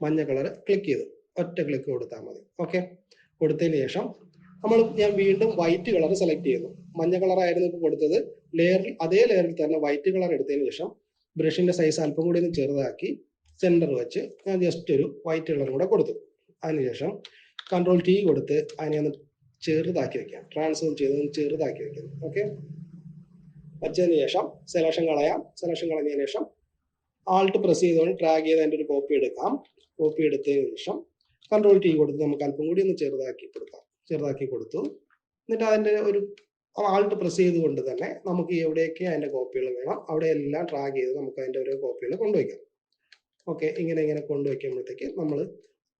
മഞ്ഞ കളർ ക്ലിക്ക് ചെയ്തു. ഒറ്റ ക്ലിക്ക് കൊടുത്താൽ മതി. ഓക്കെ കൊടുത്തതിന് ശേഷം നമ്മൾ ഞാൻ വീണ്ടും വൈറ്റ് കളർ സെലക്ട് ചെയ്തു മഞ്ഞ കളർ ആയിരുന്നു ഇപ്പോൾ കൊടുത്തത്. ലെയറിൽ അതേ ലെയറിൽ തന്നെ വൈറ്റ് കളർ എടുത്തതിന് ശേഷം ബ്രഷിന്റെ സൈസ് അല്പം കൂടി ഒന്ന് ചെറുതാക്കി സെന്റർ വെച്ച് ഞാൻ ജസ്റ്റ് ഒരു വൈറ്റ് കളർ കൂടെ കൊടുത്തു. അതിനുശേഷം കൺട്രോൾ ടി കൊടുത്ത് അതിനെ ഒന്ന് ചെറുതാക്കി വെക്കാം. ട്രാൻസ്ഫോം ചെയ്ത് ചെറുതാക്കി വെക്കാം. ഓക്കെ വച്ചതിന് ശേഷം സെലക്ഷൻ കളയാം. സെലക്ഷൻ കളഞ്ഞതിന് ശേഷം ആൾട്ട് പ്രസ് ചെയ്തുകൊണ്ട് ട്രാഗ് ചെയ്ത് അതിന്റെ ഒരു കോപ്പി എടുക്കാം. കോപ്പി എടുത്തതിന് ശേഷം കൺട്രോൾ ടി കൊടുത്ത് നമുക്ക് അല്പം കൂടി ഒന്ന് ചെറുതാക്കി കൊടുക്കാം. ചെറുതാക്കി കൊടുത്തു. എന്നിട്ട് അതിന്റെ ഒരു ആൾട്ട് പ്രസ് ചെയ്തുകൊണ്ട് തന്നെ നമുക്ക് എവിടെയൊക്കെ അതിന്റെ കോപ്പികൾ വേണം അവിടെ എല്ലാം ട്രാഗ് ചെയ്ത് നമുക്ക് അതിന്റെ ഓരോ കോപ്പികൾ കൊണ്ടുവയ്ക്കാം. ഓക്കെ ഇങ്ങനെ ഇങ്ങനെ കൊണ്ടുവയ്ക്കുമ്പോഴത്തേക്ക് നമ്മൾ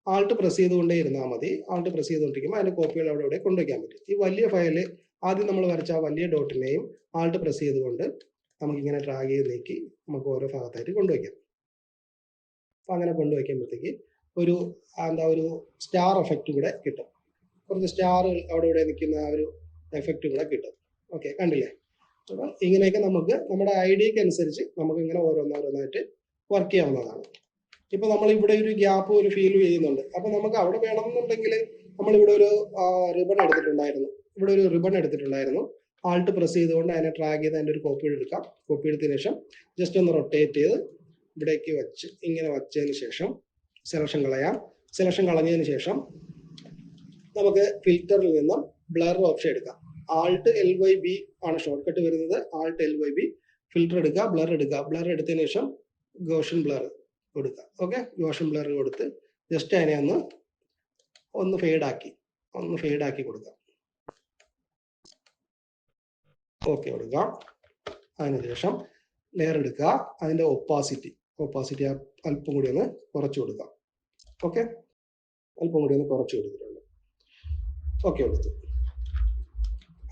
ആൾട്ട് പ്രസ് ചെയ്തുകൊണ്ടേ ഇരുന്നാൽ മതി. ആൾട്ട് പ്രസ് ചെയ്തുകൊണ്ടിരിക്കുമ്പോൾ അതിന്റെ കോപ്പികൾ അവിടെ ഇവിടെ കൊണ്ടുവയ്ക്കാൻ പറ്റും. ഈ വലിയ ഫയൽ ആദ്യം നമ്മൾ വരച്ച ആ വലിയ ഡോട്ടിനെയും ആൾട്ട് പ്രസ് ചെയ്തുകൊണ്ട് നമുക്കിങ്ങനെ ഡ്രാഗ് ചെയ്ത് നീക്കി നമുക്ക് ഓരോ ഭാഗത്തായിട്ട് കൊണ്ടുവയ്ക്കാം. അപ്പം അങ്ങനെ കൊണ്ടുവയ്ക്കുമ്പോഴത്തേക്ക് ഒരു എന്താ ഒരു സ്റ്റാർ എഫക്റ്റ് കൂടെ കിട്ടും. കുറച്ച് സ്റ്റാർ അവിടെ ഇവിടെ നിൽക്കുന്ന ആ ഒരു എഫക്റ്റ് കൂടെ കിട്ടും. ഓക്കെ കണ്ടില്ലേ? അപ്പം ഇങ്ങനെയൊക്കെ നമുക്ക് നമ്മുടെ ഐഡിയക്ക് അനുസരിച്ച് നമുക്ക് ഇങ്ങനെ ഓരോന്നോരോന്നായിട്ട് വർക്ക് ചെയ്യാവുന്നതാണ്. ഇപ്പൊ നമ്മൾ ഇവിടെ ഒരു ഗ്യാപ്പ് ഒരു ഫീൽ ചെയ്യുന്നുണ്ട്. അപ്പൊ നമുക്ക് അവിടെ വേണമെന്നുണ്ടെങ്കിൽ നമ്മൾ ഇവിടെ ഒരു റിബൺ എടുത്തിട്ടുണ്ടായിരുന്നു. ഇവിടെ ഒരു റിബൺ എടുത്തിട്ടുണ്ടായിരുന്നു. ആൾട്ട് പ്രസ് ചെയ്തുകൊണ്ട് അതിനെ ട്രാക്ക് ചെയ്ത് അതിന്റെ ഒരു കോപ്പി എടുക്കാം. കോപ്പി എടുത്തതിന് ശേഷം ജസ്റ്റ് ഒന്ന് റൊട്ടേറ്റ് ചെയ്ത് ഇവിടേക്ക് വെച്ച് ഇങ്ങനെ വച്ചതിന് ശേഷം സെലക്ഷൻ കളയാം. സെലക്ഷൻ കളഞ്ഞതിന് ശേഷം നമുക്ക് ഫിൽറ്ററിൽ നിന്നും ബ്ലർ ഓപ്ഷൻ എടുക്കാം. ആൾട്ട് എൽ വൈ ബി ആണ് ഷോർട്ട് കട്ട് വരുന്നത്. Alt L Y B filter എടുക്കുക ബ്ലർ എടുക്കുക. ബ്ലർ എടുത്തതിന് ശേഷം ഗോഷൻ ബ്ലർ കൊടുക്കുക ഓക്കെ മോഷൻ ബ്ലർ കൊടുത്ത് ജസ്റ്റ് അതിനെ ഒന്ന് ഒന്ന് ഫെയ്ഡാക്കി ഒന്ന് ഫെയ്ഡാക്കി കൊടുക്കാം. ഓക്കെ കൊടുക്കാം. അതിനുശേഷം ലെയർ എടുക്കുക. അതിന്റെ ഒപ്പാസിറ്റി ഒപ്പാസിറ്റി അല്പം കൂടി ഒന്ന് കുറച്ച് കൊടുക്കാം. ഓക്കെ അല്പം കൂടി ഒന്ന് കുറച്ച് കൊടുത്തിട്ടുണ്ട്. ഓക്കെ കൊടുത്തു.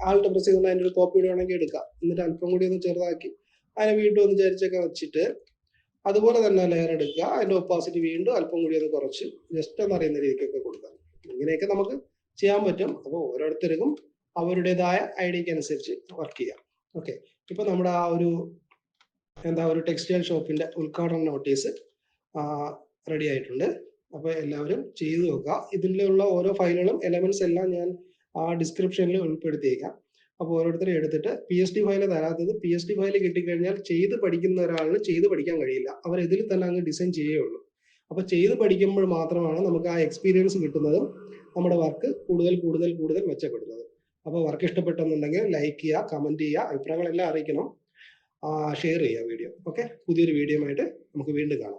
ആൾട്ട് പ്രസ് ചെയ്തുകൊണ്ട് അതിന്റെ ഒരു കോപ്പി കൂടി വേണമെങ്കിൽ എടുക്കാം. എന്നിട്ട് അല്പം കൂടി ഒന്ന് ചെറുതാക്കി. അതിനെ വീണ്ടും ഒന്ന് ചരിച്ചൊക്കെ വെച്ചിട്ട് അതുപോലെ തന്നെ ലെയർ എടുക്കുക. അതിന്റെ ഒപ്പാസിറ്റി വീണ്ടും അല്പം കൂടി ഒന്ന് കുറച്ച് ജസ്റ്റ് എന്ന് അറിയുന്ന രീതിക്കൊക്കെ കൊടുക്കാം ഇങ്ങനെയൊക്കെ നമുക്ക് ചെയ്യാൻ പറ്റും. അപ്പോൾ ഓരോരുത്തർക്കും അവരുടേതായ ഐഡിയക്ക് അനുസരിച്ച് വർക്ക് ചെയ്യാം. ഓക്കെ ഇപ്പൊ നമ്മുടെ ആ ഒരു എന്താ ഒരു ടെക്സ്റ്റൈൽ ഷോപ്പിന്റെ ഉദ്ഘാടന നോട്ടീസ് റെഡി ആയിട്ടുണ്ട്. അപ്പോൾ എല്ലാവരും ചെയ്തു നോക്കുക. ഇതിലുള്ള ഓരോ ഫയലുകളും എലമെന്റ്സ് എല്ലാം ഞാൻ ആ ഡിസ്ക്രിപ്ഷനിൽ ഉൾപ്പെടുത്തിയേക്കാം. അപ്പോൾ ഓരോരുത്തരും എടുത്തിട്ട് പി എസ് ഡി ഫയൽ തരാത്തത് പി എസ് ഡി ഫയൽ കിട്ടിക്കഴിഞ്ഞാൽ ചെയ്ത് പഠിക്കുന്ന ഒരാളിന് ചെയ്ത് പഠിക്കാൻ കഴിയില്ല. അവർ ഇതിൽ തന്നെ അങ്ങ് ഡിസൈൻ ചെയ്യുകയുള്ളൂ. അപ്പോൾ ചെയ്ത് പഠിക്കുമ്പോൾ മാത്രമാണ് നമുക്ക് ആ എക്സ്പീരിയൻസ് കിട്ടുന്നതും നമ്മുടെ വർക്ക് കൂടുതൽ കൂടുതൽ കൂടുതൽ മെച്ചപ്പെടുന്നത്. അപ്പോൾ വർക്ക് ഇഷ്ടപ്പെട്ടെന്നുണ്ടെങ്കിൽ ലൈക്ക് ചെയ്യുക കമന്റ് ചെയ്യുക അഭിപ്രായങ്ങളെല്ലാം അറിയിക്കണം. ഷെയർ ചെയ്യുക വീഡിയോ ഓക്കെ പുതിയൊരു വീഡിയോ ആയിട്ട് നമുക്ക് വീണ്ടും കാണാം.